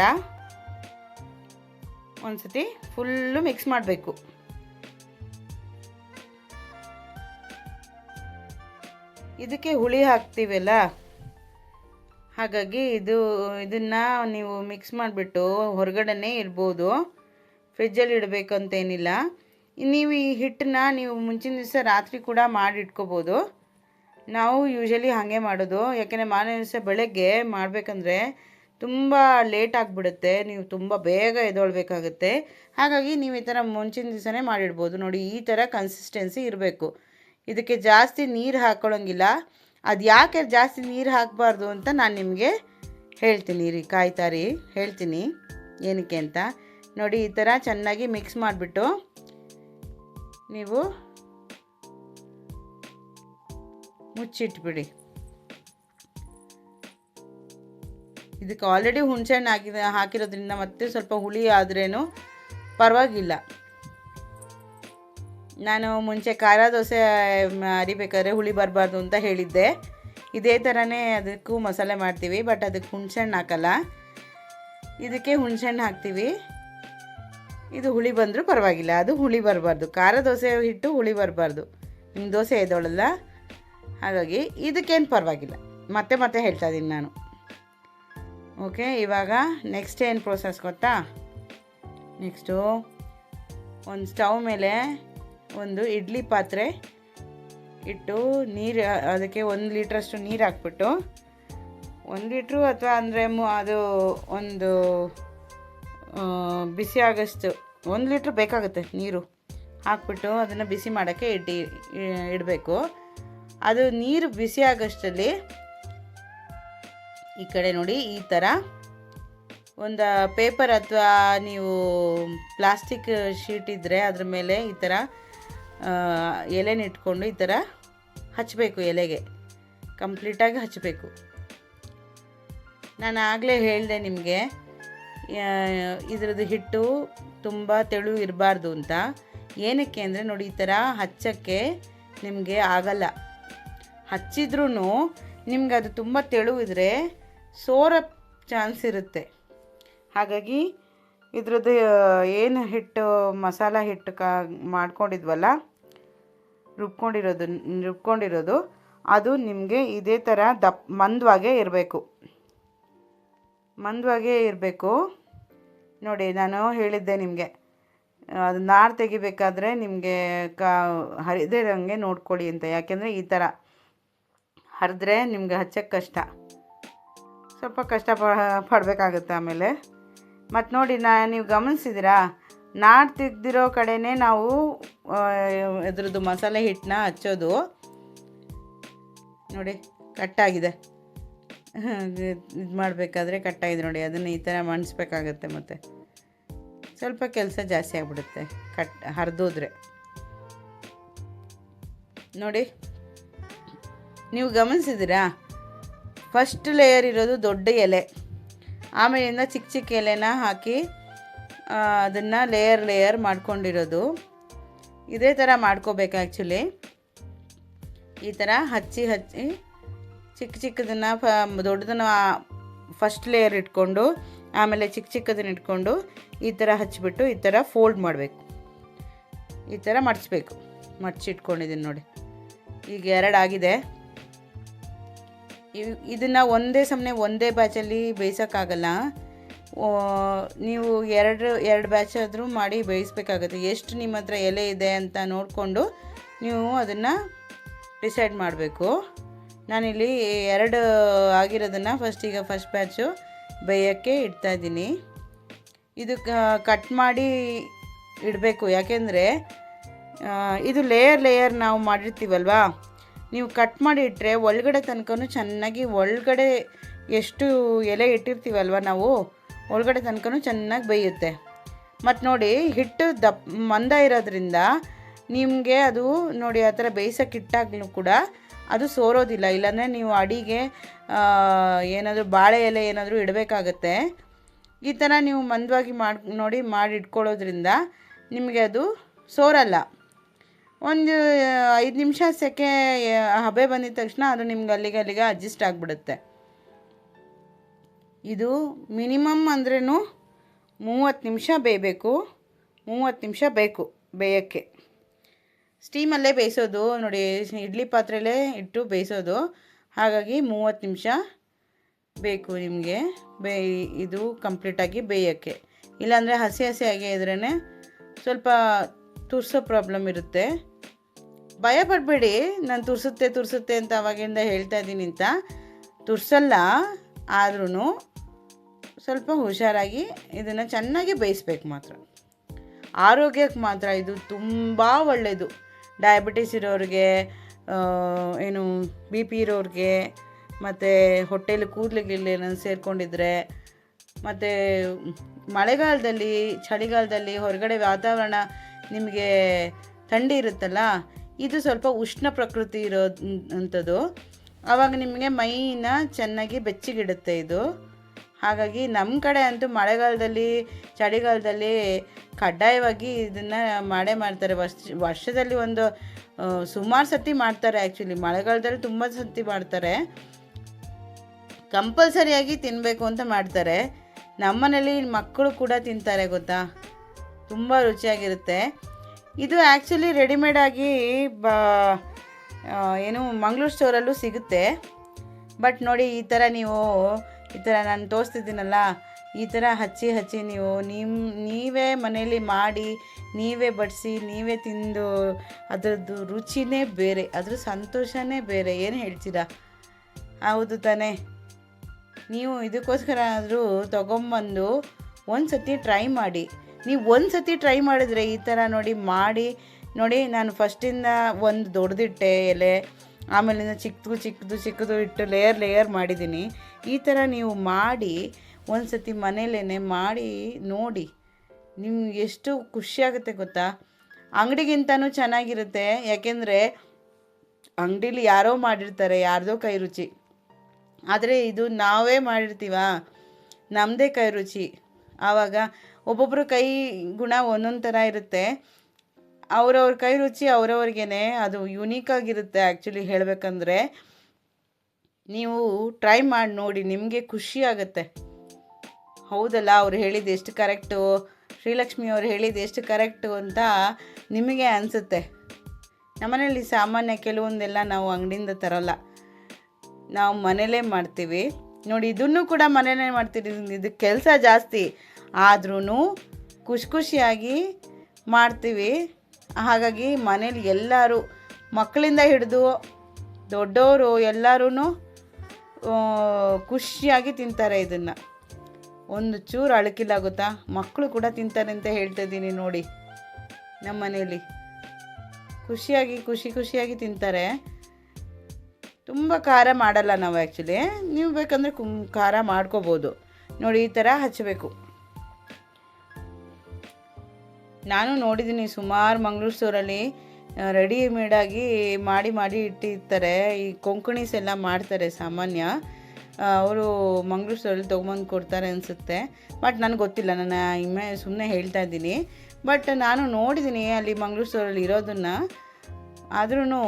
ಒಂದ್ಸತಿ ಫುಲ್ಲು ಮಿಕ್ಸ್ ಮಾಡಬೇಕು. ಇದಕ್ಕೆ ಹುಳಿ ಹಾಕ್ತೀವಲ್ಲ ಹಾಗಾಗಿ ಇದು, ಇದನ್ನು ನೀವು ಮಿಕ್ಸ್ ಮಾಡಿಬಿಟ್ಟು ಹೊರಗಡೆನೇ ಇರ್ಬೋದು. ಫ್ರಿಜ್ಜಲ್ಲಿ ಇಡಬೇಕು ಅಂತೇನಿಲ್ಲ ನೀವು ಈ ಹಿಟ್ಟನ್ನ ನೀವು ಮುಂಚಿನ ದಿವಸ ರಾತ್ರಿ ಕೂಡ ಮಾಡಿ ಇಟ್ಕೋಬೋದು. ನಾವು ಯೂಶಲಿ ಹಾಗೆ ಮಾಡೋದು. ಯಾಕೆಂದರೆ ಮಾರನೇ ದಿವಸ ಬೆಳಗ್ಗೆ ಮಾಡಬೇಕಂದ್ರೆ ತುಂಬ ಲೇಟ್ ಆಗಿಬಿಡುತ್ತೆ. ನೀವು ತುಂಬ ಬೇಗ ಎದೊಳ್ಬೇಕಾಗುತ್ತೆ ಹಾಗಾಗಿ ನೀವು ಈ ಥರ ಮುಂಚಿನ ದಿವಸನೇ ಮಾಡಿಡ್ಬೋದು. ನೋಡಿ, ಈ ಥರ ಕನ್ಸಿಸ್ಟೆನ್ಸಿ ಇರಬೇಕು. ಇದಕ್ಕೆ ಜಾಸ್ತಿ ನೀರು ಹಾಕ್ಕೊಳ್ಳೋಂಗಿಲ್ಲ ಅದು ಯಾಕೆ ಜಾಸ್ತಿ ನೀರು ಹಾಕಬಾರ್ದು ಅಂತ ನಾನು ನಿಮಗೆ ಹೇಳ್ತೀನಿ ರೀ, ಕಾಯ್ತಾ ರೀ, ಹೇಳ್ತೀನಿ. ಏನಕ್ಕೆ ಅಂತ? ನೋಡಿ, ಈ ಥರ ಚೆನ್ನಾಗಿ ಮಿಕ್ಸ್ ಮಾಡಿಬಿಟ್ಟು ನೀವು ಮುಚ್ಚಿಟ್ಬಿಡಿ. ಇದಕ್ಕೆ ಆಲ್ರೆಡಿ ಹುಣಸೆಹಣ್ಣು ಹಾಕಿದ ಹಾಕಿರೋದ್ರಿಂದ ಮತ್ತೆ ಸ್ವಲ್ಪ ಹುಳಿ ಆದ್ರೇನು ಪರವಾಗಿಲ್ಲ. ನಾನು ಮುಂಚೆ ಖಾರ ದೋಸೆ ಅರಿಬೇಕಾದ್ರೆ ಹುಳಿ ಬರಬಾರ್ದು ಅಂತ ಹೇಳಿದ್ದೆ. ಇದೇ ಥರನೇ ಅದಕ್ಕೂ ಮಸಾಲೆ ಮಾಡ್ತೀವಿ ಬಟ್ ಅದಕ್ಕೆ ಹುಣಸೆಹಣ್ಣು ಹಾಕಲ್ಲ. ಇದಕ್ಕೆ ಹುಣಸೆಹಣ್ಣು ಹಾಕ್ತೀವಿ. ಇದು ಹುಳಿ ಬಂದರೂ ಪರವಾಗಿಲ್ಲ, ಅದು ಹುಳಿ ಬರಬಾರ್ದು. ಖಾರ ದೋಸೆ ಹಿಟ್ಟು ಹುಳಿ ಬರಬಾರ್ದು. ನಿಮ್ಮ ದೋಸೆ ಎದ್ದೋಳಲ್ಲ ಹಾಗಾಗಿ ಇದಕ್ಕೇನು ಪರವಾಗಿಲ್ಲ. ಮತ್ತೆ ಮತ್ತೆ ಹೇಳ್ತಾ ಇದ್ದೀನಿ ನಾನು. ಓಕೆ ಇವಾಗ ನೆಕ್ಸ್ಟ್ ಏನು ಪ್ರೋಸೆಸ್ ಗೊತ್ತಾ? ನೆಕ್ಸ್ಟು ಒಂದು ಸ್ಟವ್ ಮೇಲೆ ಒಂದು ಇಡ್ಲಿ ಪಾತ್ರೆ ಇಟ್ಟು ನೀರು, ಅದಕ್ಕೆ ಒಂದು ಲೀಟ್ರಷ್ಟು ನೀರು ಹಾಕ್ಬಿಟ್ಟು, ಒಂದು ಲೀಟ್ರು ಅಥವಾ ಅಂದರೆ ಅದು ಒಂದು ಬಿಸಿ ಆಗಷ್ಟು, ಒಂದು ಲೀಟ್ರ್ ಬೇಕಾಗುತ್ತೆ ನೀರು ಹಾಕ್ಬಿಟ್ಟು ಅದನ್ನು ಬಿಸಿ ಮಾಡೋಕ್ಕೆ ಇಡ್ಡಿ ಇಡಬೇಕು. ಅದು ನೀರು ಬಿಸಿ ಆಗೋಷ್ಟರಲ್ಲಿ ಈ ಕಡೆ ನೋಡಿ ಈ ಥರ ಒಂದು ಪೇಪರ್ ಅಥವಾ ನೀವು ಪ್ಲಾಸ್ಟಿಕ್ ಶೀಟ್ ಇದ್ದರೆ ಅದ್ರ ಮೇಲೆ ಈ ಥರ ಆ, ಎಲೆನ ಇಟ್ಕೊಂಡು ಈ ಥರ ಹಚ್ಚಬೇಕು ಎಲೆಗೆ. ಕಂಪ್ಲೀಟಾಗಿ ಹಚ್ಚಬೇಕು ನಾನು ಆಗಲೇ ಹೇಳಿದೆ ನಿಮಗೆ ಇದ್ರದ್ದು ಹಿಟ್ಟು ತುಂಬ ತೆಳು ಇರಬಾರ್ದು ಅಂತ. ಏನಕ್ಕೆ ಅಂದರೆ ನೋಡಿ ಈ ಥರ ಹಚ್ಚಕ್ಕೆ ನಿಮಗೆ ಆಗಲ್ಲ. ಹಚ್ಚಿದ್ರೂ ನಿಮ್ಗೆ ಅದು ತುಂಬ ತೆಳು ಇದ್ದರೆ ಸೋರ ಚಾನ್ಸ್ ಇರುತ್ತೆ. ಹಾಗಾಗಿ ಇದ್ರದ್ದು ಏನು ಹಿಟ್ಟು, ಮಸಾಲ ಹಿಟ್ಟು ಕಾ, ಮಾಡ್ಕೊಂಡಿದ್ವಲ್ಲ? ರುಬ್ಕೊಂಡಿರೋದು ರುಬ್ಕೊಂಡಿರೋದು. ಅದು ನಿಮಗೆ ಇದೇ ಥರ ದಪ್, ಮಂದವಾಗೇ ಇರಬೇಕು. ಮಂದವಾಗೇ ಇರಬೇಕು. ನೋಡಿ, ನಾನು ಹೇಳಿದ್ದೆ ನಿಮಗೆ. ಅದು ನಾರು ತೆಗಿಬೇಕಾದ್ರೆ ನಿಮಗೆ ಕಾ ಹರಿದೇ ಇರೋಂಗೆ ನೋಡ್ಕೊಳ್ಳಿ ಅಂತ. ಯಾಕೆಂದರೆ ಈ ಥರ ಹರಿದ್ರೆ ನಿಮಗೆ ಹಚ್ಚಕ್ಕೆ ಕಷ್ಟ. ಸ್ವಲ್ಪ ಕಷ್ಟ ಪಡಬೇಕಾಗುತ್ತೆ ಆಮೇಲೆ. ಮತ್ತು ನೋಡಿ ನಾ ನೀವು ಗಮನಿಸಿದಿರಾ? ನಾರು ತೆಗ್ದಿರೋ ಕಡೆಯೇ ನಾವು ಇದ್ರದ್ದು ಮಸಾಲೆ ಹಿಟ್ಟನ್ನ ಹಚ್ಚೋದು. ನೋಡಿ, ಕಟ್ಟಾಗಿದೆ. ಇದು ಮಾಡಬೇಕಾದ್ರೆ ಕಟ್ಟಾಗಿದೆ ನೋಡಿ, ಅದನ್ನು ಈ ಥರ ಮಣಿಸ್ಬೇಕಾಗತ್ತೆ ಮತ್ತು. ಸ್ವಲ್ಪ ಕೆಲಸ ಜಾಸ್ತಿ ಆಗಿಬಿಡುತ್ತೆ, ಕಟ್, ಹರಿದೋದ್ರೆ. ನೋಡಿ, ನೀವು ಗಮನಿಸಿದ್ದೀರಾ ಫಸ್ಟ್ ಲೇಯರ್ ಇರೋದು ದೊಡ್ಡ ಎಲೆ. ಆಮೇಲಿಂದ ಚಿಕ್ಕ ಚಿಕ್ಕ ಎಲೆನ ಹಾಕಿ ಅದನ್ನು ಲೇಯರ್ ಲೇಯರ್ ಮಾಡ್ಕೊಂಡಿರೋದು. ಇದೇ ಥರ ಮಾಡ್ಕೋಬೇಕು ಆ್ಯಕ್ಚುಲಿ ಈ ಥರ ಹಚ್ಚಿ ಹಚ್ಚಿ ಚಿಕ್ಕ ಚಿಕ್ಕದನ್ನು ಫ, ದೊಡ್ಡದನ್ನು ಫಸ್ಟ್ ಲೇಯರ್ ಇಟ್ಕೊಂಡು, ಆಮೇಲೆ ಚಿಕ್ಕ ಚಿಕ್ಕದನ್ನ ಇಟ್ಕೊಂಡು ಈ ಥರ ಹಚ್ಚಿಬಿಟ್ಟು ಈ ಥರ ಫೋಲ್ಡ್ ಮಾಡಬೇಕು. ಈ ಥರ ಮಡಿಸ್ಬೇಕು ಮಡಚಿಟ್ಕೊಂಡಿದ್ದೀನಿ ನೋಡಿ. ಈಗ ಎರಡಾಗಿದೆ ಇದನ್ನು ಒಂದೇ ಸಮನೆ ಒಂದೇ ಬ್ಯಾಚಲ್ಲಿ ಬೇಯಿಸೋಕ್ಕಾಗಲ್ಲ. ನೀವು ಎರಡು ಎರಡು ಬ್ಯಾಚ್ ಆದರೂ ಮಾಡಿ ಬೇಯಿಸ್ಬೇಕಾಗುತ್ತೆ. ಎಷ್ಟು ನಿಮ್ಮ ಹತ್ರ ಎಲೆ ಇದೆ ಅಂತ ನೋಡಿಕೊಂಡು ನೀವು ಅದನ್ನು ಡಿಸೈಡ್ ಮಾಡಬೇಕು. ನಾನಿಲ್ಲಿ ಎರಡು ಆಗಿರೋದನ್ನು ಫಸ್ಟ್ ಈಗ ಫಸ್ಟ್ ಬ್ಯಾಚು ಬೇಯೋಕ್ಕೆ ಇಡ್ತಾಯಿದ್ದೀನಿ ಇದು ಕಟ್ ಮಾಡಿ ಇಡಬೇಕು. ಯಾಕೆಂದರೆ ಇದು ಲೇಯರ್ ಲೇಯರ್ ನಾವು ಮಾಡಿರ್ತೀವಲ್ವಾ? ನೀವು ಕಟ್ ಮಾಡಿ ಇಟ್ಟರೆ ಒಳಗಡೆ ತನಕನೂ ಚೆನ್ನಾಗಿ ಒಳಗಡೆ ಎಷ್ಟು ಎಲೆ ಇಟ್ಟಿರ್ತೀವಲ್ವ ನಾವು, ಒಳಗಡೆ ತನಕನೂ ಚೆನ್ನಾಗಿ ಬೇಯುತ್ತೆ. ಮತ್ತು ನೋಡಿ, ಹಿಟ್ಟು ದಪ್, ಮಂದ ಇರೋದ್ರಿಂದ ನಿಮಗೆ ಅದು ನೋಡಿ ಆ ಥರ ಬೇಯಿಸೋಕೆ ಇಟ್ಟಾಗಲೂ ಕೂಡ ಅದು ಸೋರೋದಿಲ್ಲ. ಇಲ್ಲಾಂದರೆ ನೀವು ಅಡಿಗೆ ಏನಾದರೂ ಬಾಳೆ ಎಲೆ ಏನಾದರೂ ಇಡಬೇಕಾಗತ್ತೆ. ಈ ಥರ ನೀವು ಮಂದವಾಗಿ ಮಾಡಿ, ನೋಡಿ ಮಾಡಿ ಇಟ್ಕೊಳ್ಳೋದ್ರಿಂದ ನಿಮಗೆ ಅದು ಸೋರಲ್ಲ. ಒಂದು ಐದು ನಿಮಿಷ ಸೆಕೆ ಹಬೆ ಬಂದಿದ ತಕ್ಷಣ ಅದು ನಿಮ್ಗೆ ಅಲ್ಲಿಗೆ ಅಲ್ಲಿಗೆ ಅಡ್ಜಸ್ಟ್ ಆಗಿಬಿಡುತ್ತೆ. ಇದು ಮಿನಿಮಮ್ ಅಂದ್ರೂ ಮೂವತ್ತು ನಿಮಿಷ ಬೇಯಬೇಕು. ಮೂವತ್ತು ನಿಮಿಷ ಬೇಕು ಬೇಯೋಕ್ಕೆ. ಸ್ಟೀಮಲ್ಲೇ ಬೇಯಿಸೋದು. ನೋಡಿ, ಇಡ್ಲಿ ಪಾತ್ರೆಯಲ್ಲೇ ಇಟ್ಟು ಬೇಯಿಸೋದು. ಹಾಗಾಗಿ ಮೂವತ್ತು ನಿಮಿಷ ಬೇಕು ನಿಮಗೆ. ಬೇ, ಇದು ಕಂಪ್ಲೀಟಾಗಿ ಬೇಯೋಕ್ಕೆ. ಇಲ್ಲಾಂದರೆ ಹಸಿ ಹಸಿಯಾಗಿ ಇದ್ರೇ ಸ್ವಲ್ಪ ತುರ್ಸೋ ಪ್ರಾಬ್ಲಮ್ ಇರುತ್ತೆ. ಭಯ ಪಡಬೇಡಿ, ನಾನು ತುರ್ಸುತ್ತೆ ತುರ್ಸುತ್ತೆ ಅಂತ ಅವಾಗಿಂದ ಹೇಳ್ತಾ ಇದ್ದೀನಿ ಅಂತ. ತುರ್ಸಲ್ಲ ಆದ್ರೂ ಸ್ವಲ್ಪ ಹುಷಾರಾಗಿ ಇದನ್ನು ಚೆನ್ನಾಗಿ ಬೇಯಿಸ್ಬೇಕು ಮಾತ್ರ. ಆರೋಗ್ಯಕ್ಕೆ ಮಾತ್ರ ಇದು ತುಂಬ ಒಳ್ಳೆಯದು ಡಯಾಬಿಟಿಸ್ ಇರೋರಿಗೆ ಏನು ಬಿ ಪಿ ಇರೋರಿಗೆ, ಮತ್ತು ಹೊಟ್ಟೆಲಿ ಕೂದಲಿಗಿಲ್ಲ ಏನಾದ್ರು ಸೇರಿಕೊಂಡಿದ್ರೆ, ಮತ್ತು ಮಳೆಗಾಲದಲ್ಲಿ, ಚಳಿಗಾಲದಲ್ಲಿ ಹೊರಗಡೆ ವಾತಾವರಣ ನಿಮಗೆ ಥಂಡಿ ಇರುತ್ತಲ್ಲ ಇದು ಸ್ವಲ್ಪ ಉಷ್ಣ ಪ್ರಕೃತಿ ಇರೋ ಅಂಥದ್ದು ಆವಾಗ ನಿಮಗೆ ಮೈನ ಚೆನ್ನಾಗಿ ಬೆಚ್ಚಗಿಡುತ್ತೆ ಇದು. ಹಾಗಾಗಿ ನಮ್ಮ ಕಡೆ ಅಂತೂ ಮಳೆಗಾಲದಲ್ಲಿ, ಚಳಿಗಾಲದಲ್ಲಿ ಕಡ್ಡಾಯವಾಗಿ ಇದನ್ನು ಮಾಡೇ ಮಾಡ್ತಾರೆ. ವರ್ಷ, ವರ್ಷದಲ್ಲಿ ಒಂದು ಸುಮಾರು ಸತಿ ಮಾಡ್ತಾರೆ ಆ್ಯಕ್ಚುಲಿ ಮಳೆಗಾಲದಲ್ಲಿ ತುಂಬ ಸತಿ ಮಾಡ್ತಾರೆ. ಕಂಪಲ್ಸರಿಯಾಗಿ ತಿನ್ನಬೇಕು ಅಂತ ಮಾಡ್ತಾರೆ. ನಮ್ಮನೇಲಿ ಮಕ್ಕಳು ಕೂಡ ತಿಂತಾರೆ ಗೊತ್ತಾ? ತುಂಬ ರುಚಿಯಾಗಿರುತ್ತೆ. ಇದು ಆ್ಯಕ್ಚುಲಿ ರೆಡಿಮೇಡ್ ಆಗಿ ಬ ಏನು ಮಂಗಳೂರು ಸ್ಟೋರಲ್ಲೂ ಸಿಗುತ್ತೆ. ಬಟ್ ನೋಡಿ ಈ ಥರ ನೀವು, ಈ ಥರ ನಾನು ತೋರಿಸ್ತಿದ್ದೀನಲ್ಲ, ಈ ಥರ ಹಚ್ಚಿ ಹಚ್ಚಿ ನೀವು ನಿಮ್ಮ ನೀವೇ ಮನೇಲಿ ಮಾಡಿ, ನೀವೇ ಬಡಿಸಿ, ನೀವೇ ತಿಂದು, ಅದರದ್ದು ರುಚಿನೇ ಬೇರೆ, ಅದ್ರ ಸಂತೋಷನೇ ಬೇರೆ, ಏನು ಹೇಳ್ತೀರಾ? ಹೌದು ತಾನೇ. ನೀವು ಇದಕ್ಕೋಸ್ಕರ ಆದರೂ ತೊಗೊಂಬಂದು ಒಂದು ಸತಿ ಟ್ರೈ ಮಾಡಿ. ನೀವು ಒಂದು ಸತಿ ಟ್ರೈ ಮಾಡಿದರೆ ಈ ಥರ ನೋಡಿ ಮಾಡಿ, ನೋಡಿ ನಾನು ಫಸ್ಟಿಂದ ಒಂದು ದೊಡ್ಡದಿಟ್ಟೆ ಎಲೆ, ಆಮೇಲಿಂದ ಚಿಕ್ಕದು ಚಿಕ್ಕದು ಚಿಕ್ಕದು ಇಟ್ಟು ಲೇಯರ್ ಲೇಯರ್ ಮಾಡಿದ್ದೀನಿ ಈ ಥರ ನೀವು ಮಾಡಿ ಒಂದು ಸತಿ ಮನೇಲೇ ಮಾಡಿ, ನೋಡಿ ನಿಮ್ಗೆ ಎಷ್ಟು ಖುಷಿಯಾಗುತ್ತೆ ಗೊತ್ತಾ? ಅಂಗಡಿಗಿಂತನೂ ಚೆನ್ನಾಗಿರುತ್ತೆ, ಯಾಕೆಂದರೆ ಅಂಗಡೀಲಿ ಯಾರೋ ಮಾಡಿರ್ತಾರೆ, ಯಾರ್ದೋ ಕೈ ರುಚಿ. ಆದರೆ ಇದು ನಾವೇ ಮಾಡಿರ್ತೀವ? ನಮ್ಮದೇ ಕೈ ರುಚಿ. ಆವಾಗ ಒಬ್ಬೊಬ್ಬರ ಕೈ ಗುಣ ಒಂದೊಂದು ಥರ ಇರುತ್ತೆ. ಅವರವ್ರ ಕೈ ರುಚಿ ಅವರವ್ರಿಗೇನೆ ಅದು ಯುನೀಕ್ ಆಗಿರುತ್ತೆ ಆ್ಯಕ್ಚುಲಿ ಹೇಳಬೇಕಂದ್ರೆ. ನೀವು ಟ್ರೈ ಮಾಡಿ ನೋಡಿ, ನಿಮಗೆ ಖುಷಿ ಆಗುತ್ತೆ. ಹೌದಲ್ಲ, ಅವ್ರು ಹೇಳಿದ್ದು ಎಷ್ಟು ಕರೆಕ್ಟು ಶ್ರೀಲಕ್ಷ್ಮಿ ಅವ್ರು ಹೇಳಿದ್ದು ಎಷ್ಟು ಕರೆಕ್ಟು ಅಂತ ನಿಮಗೆ ಅನಿಸುತ್ತೆ. ನಮ್ಮನೇಲಿ ಸಾಮಾನ್ಯ ಕೆಲವೊಂದೆಲ್ಲ ನಾವು ಅಂಗಡಿಯಿಂದ ತರೋಲ್ಲ. ನಾವು ಮನೇಲೇ ಮಾಡ್ತೀವಿ. ನೋಡಿ, ಇದನ್ನು ಕೂಡ ಮನೇಲೇ ಮಾಡ್ತೀವಿ ಇದು ಕೆಲಸ ಜಾಸ್ತಿ. ಆದ್ರೂ ಖುಷಿ ಖುಷಿಯಾಗಿ ಮಾಡ್ತೀವಿ. ಹಾಗಾಗಿ ಮನೇಲಿ ಎಲ್ಲರೂ ಮಕ್ಕಳಿಂದ ಹಿಡಿದು ದೊಡ್ಡವರು ಎಲ್ಲರೂ ಖುಷಿಯಾಗಿ ತಿಂತಾರೆ ಇದನ್ನು. ಒಂದು ಚೂರು ಅಳಕಿಲ್ಲ ಗೊತ್ತಾ? ಮಕ್ಕಳು ಕೂಡ ತಿಂತಾರೆ ಅಂತ ಹೇಳ್ತಾ ಇದ್ದೀನಿ ನೋಡಿ ನಮ್ಮ ಮನೆಯಲ್ಲಿ ಖುಷಿಯಾಗಿ, ಖುಷಿ ಖುಷಿಯಾಗಿ ತಿಂತಾರೆ. ತುಂಬ ಖಾರ ಮಾಡಲ್ಲ ನಾವು ಆ್ಯಕ್ಚುಲಿ ನೀವು ಬೇಕಂದರೆ ಕುಂ, ಖಾರ ಮಾಡ್ಕೋಬೋದು. ನೋಡಿ ಈ ಥರ ಹಚ್ಚಬೇಕು ನಾನು ನೋಡಿದ್ದೀನಿ ಸುಮಾರು ಮಂಗ್ಳೂರು ಸ್ಟೋರಲ್ಲಿ ರೆಡಿಮೇಡಾಗಿ ಮಾಡಿ ಮಾಡಿ ಇಟ್ಟಿರ್ತಾರೆ. ಈ ಕೊಂಕಣೀಸ್ ಎಲ್ಲ ಮಾಡ್ತಾರೆ ಸಾಮಾನ್ಯ. ಅವರು ಮಂಗ್ಳೂರು ಸ್ಟೋರಲ್ಲಿ ತೊಗೊಂಬಂದು ಕೊಡ್ತಾರೆ ಅನಿಸುತ್ತೆ. ಬಟ್ ನನಗೆ ಗೊತ್ತಿಲ್ಲ ನಾನು ಇಮ್ಮೆ ಸುಮ್ಮನೆ ಹೇಳ್ತಾ ಇದ್ದೀನಿ. ಬಟ್ ನಾನು ನೋಡಿದ್ದೀನಿ ಅಲ್ಲಿ ಮಂಗ್ಳೂರು ಸ್ಟೋರಲ್ಲಿ ಇರೋದನ್ನು. ಆದ್ರೂ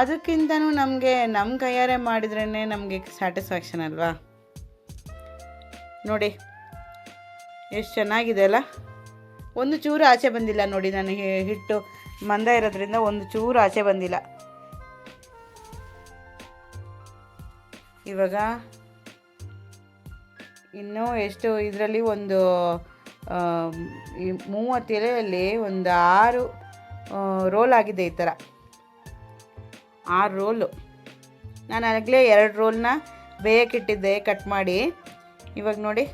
ಅದಕ್ಕಿಂತನೂ ನಮಗೆ ನಮ್ಮ ಕೈಯಾರೆ ಮಾಡಿದ್ರೇ ನಮಗೆ ಸ್ಯಾಟಿಸ್ಫ್ಯಾಕ್ಷನ್ ಅಲ್ವಾ? ನೋಡಿ, ಎಷ್ಟು ಚೆನ್ನಾಗಿದೆ ಅಲ್ಲ? ಒಂದು ಚೂರು ಆಚೆ ಬಂದಿಲ್ಲ ನೋಡಿ ನಾನು ಹಿಟ್ಟು ಮಂದ ಇರೋದ್ರಿಂದ ಒಂದು ಚೂರು ಆಚೆ ಬಂದಿಲ್ಲ. ಇವಾಗ ಇನ್ನೂ ಎಷ್ಟು ಇದರಲ್ಲಿ ಒಂದು ಈ ಮೂವತ್ತು ಎಲೆಯಲ್ಲಿ ಒಂದು ಆರು ರೋಲ್ ಆಗಿದೆ ಈ ಥರ. ಆರು ರೋಲು. ನಾನು ಆಗಲೇ ಎರಡು ರೋಲ್ನ ಬೇಯಕ್ಕಿಟ್ಟಿದ್ದೆ ಕಟ್ ಮಾಡಿ. ಇವಾಗ ನೋಡಿ.